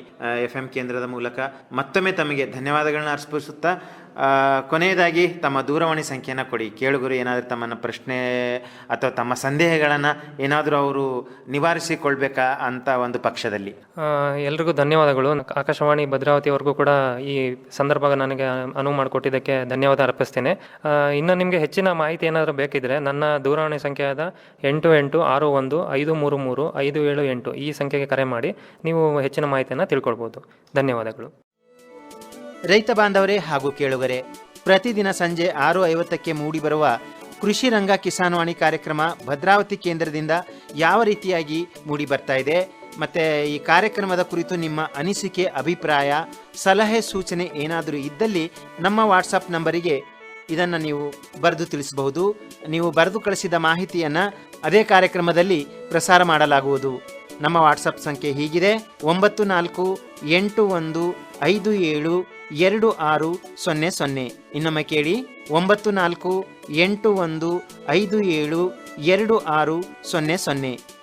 ಎಫ್ ಎಂ ಕೇಂದ್ರದ ಮೂಲಕ ಮತ್ತೊಮ್ಮೆ ತಮಗೆ ಧನ್ಯವಾದಗಳನ್ನ ಅರ್ಪಿಸುತ್ತಾ ಕೊನೆಯದಾಗಿ ತಮ್ಮ ದೂರವಾಣಿ ಸಂಖ್ಯೆಯನ್ನು ಕೊಡಿ. ಕೇಳುಗರು ಏನಾದರೂ ತಮ್ಮನ್ನು ಪ್ರಶ್ನೆ ಅಥವಾ ತಮ್ಮ ಸಂದೇಹಗಳನ್ನು ಏನಾದರೂ ಅವರು ನಿವಾರಿಸಿಕೊಳ್ಬೇಕಾ ಅಂತ ಒಂದು ಪಕ್ಷದಲ್ಲಿ. ಎಲ್ರಿಗೂ ಧನ್ಯವಾದಗಳು. ಆಕಾಶವಾಣಿ ಭದ್ರಾವತಿವರೆಗೂ ಕೂಡ ಈ ಸಂದರ್ಭ ನನಗೆ ಅನುವು ಮಾಡಿಕೊಟ್ಟಿದ್ದಕ್ಕೆ ಧನ್ಯವಾದ ಅರ್ಪಿಸ್ತೇನೆ. ಇನ್ನು ನಿಮಗೆ ಹೆಚ್ಚಿನ ಮಾಹಿತಿ ಏನಾದರೂ ಬೇಕಿದ್ದರೆ ನನ್ನ ದೂರವಾಣಿ ಸಂಖ್ಯೆಯಾದ ಎಂಟು ಎಂಟು ಆರು ಒಂದು ಐದು ಮೂರು ಮೂರು ಐದು ಏಳು ಎಂಟು ಈ ಸಂಖ್ಯೆಗೆ ಕರೆ ಮಾಡಿ ನೀವು ಹೆಚ್ಚಿನ ಮಾಹಿತಿಯನ್ನು ತಿಳ್ಕೊಳ್ಬೋದು. ಧನ್ಯವಾದಗಳು. ರೈತ ಬಾಂಧವರೇ ಹಾಗೂ ಕೇಳುಗರೆ, ಪ್ರತಿದಿನ ಸಂಜೆ ಆರು ಐವತ್ತಕ್ಕೆ ಮೂಡಿಬರುವ ಕೃಷಿ ರಂಗ ಕಿಸಾನ್ವಾಣಿ ಕಾರ್ಯಕ್ರಮ ಭದ್ರಾವತಿ ಕೇಂದ್ರದಿಂದ ಯಾವ ರೀತಿಯಾಗಿ ಮೂಡಿ ಬರ್ತಾ ಇದೆ, ಮತ್ತೆ ಈ ಕಾರ್ಯಕ್ರಮದ ಕುರಿತು ನಿಮ್ಮ ಅನಿಸಿಕೆ, ಅಭಿಪ್ರಾಯ, ಸಲಹೆ, ಸೂಚನೆ ಏನಾದರೂ ಇದ್ದಲ್ಲಿ ನಮ್ಮ ವಾಟ್ಸಪ್ ನಂಬರಿಗೆ ಇದನ್ನು ನೀವು ಬರೆದು ತಿಳಿಸಬಹುದು. ನೀವು ಬರೆದು ಕಳಿಸಿದ ಮಾಹಿತಿಯನ್ನು ಅದೇ ಕಾರ್ಯಕ್ರಮದಲ್ಲಿ ಪ್ರಸಾರ ಮಾಡಲಾಗುವುದು. ನಮ್ಮ ವಾಟ್ಸಪ್ ಸಂಖ್ಯೆ ಹೀಗಿದೆ, ಒಂಬತ್ತು ನಾಲ್ಕು ಎಂಟು ಒಂದು ಐದು ಏಳು ಎರಡು ಆರು ಸೊನ್ನೆ ಸೊನ್ನೆ. ಇನ್ನೊಮ್ಮೆ ಕೇಳಿ. ಒಂಬತ್ತು ನಾಲ್ಕು, ಎಂಟು ಒಂದು, ಐದು ಏಳು, ಎರಡು ಆರು ಸೊನ್ನೆ ಸೊನ್ನೆ.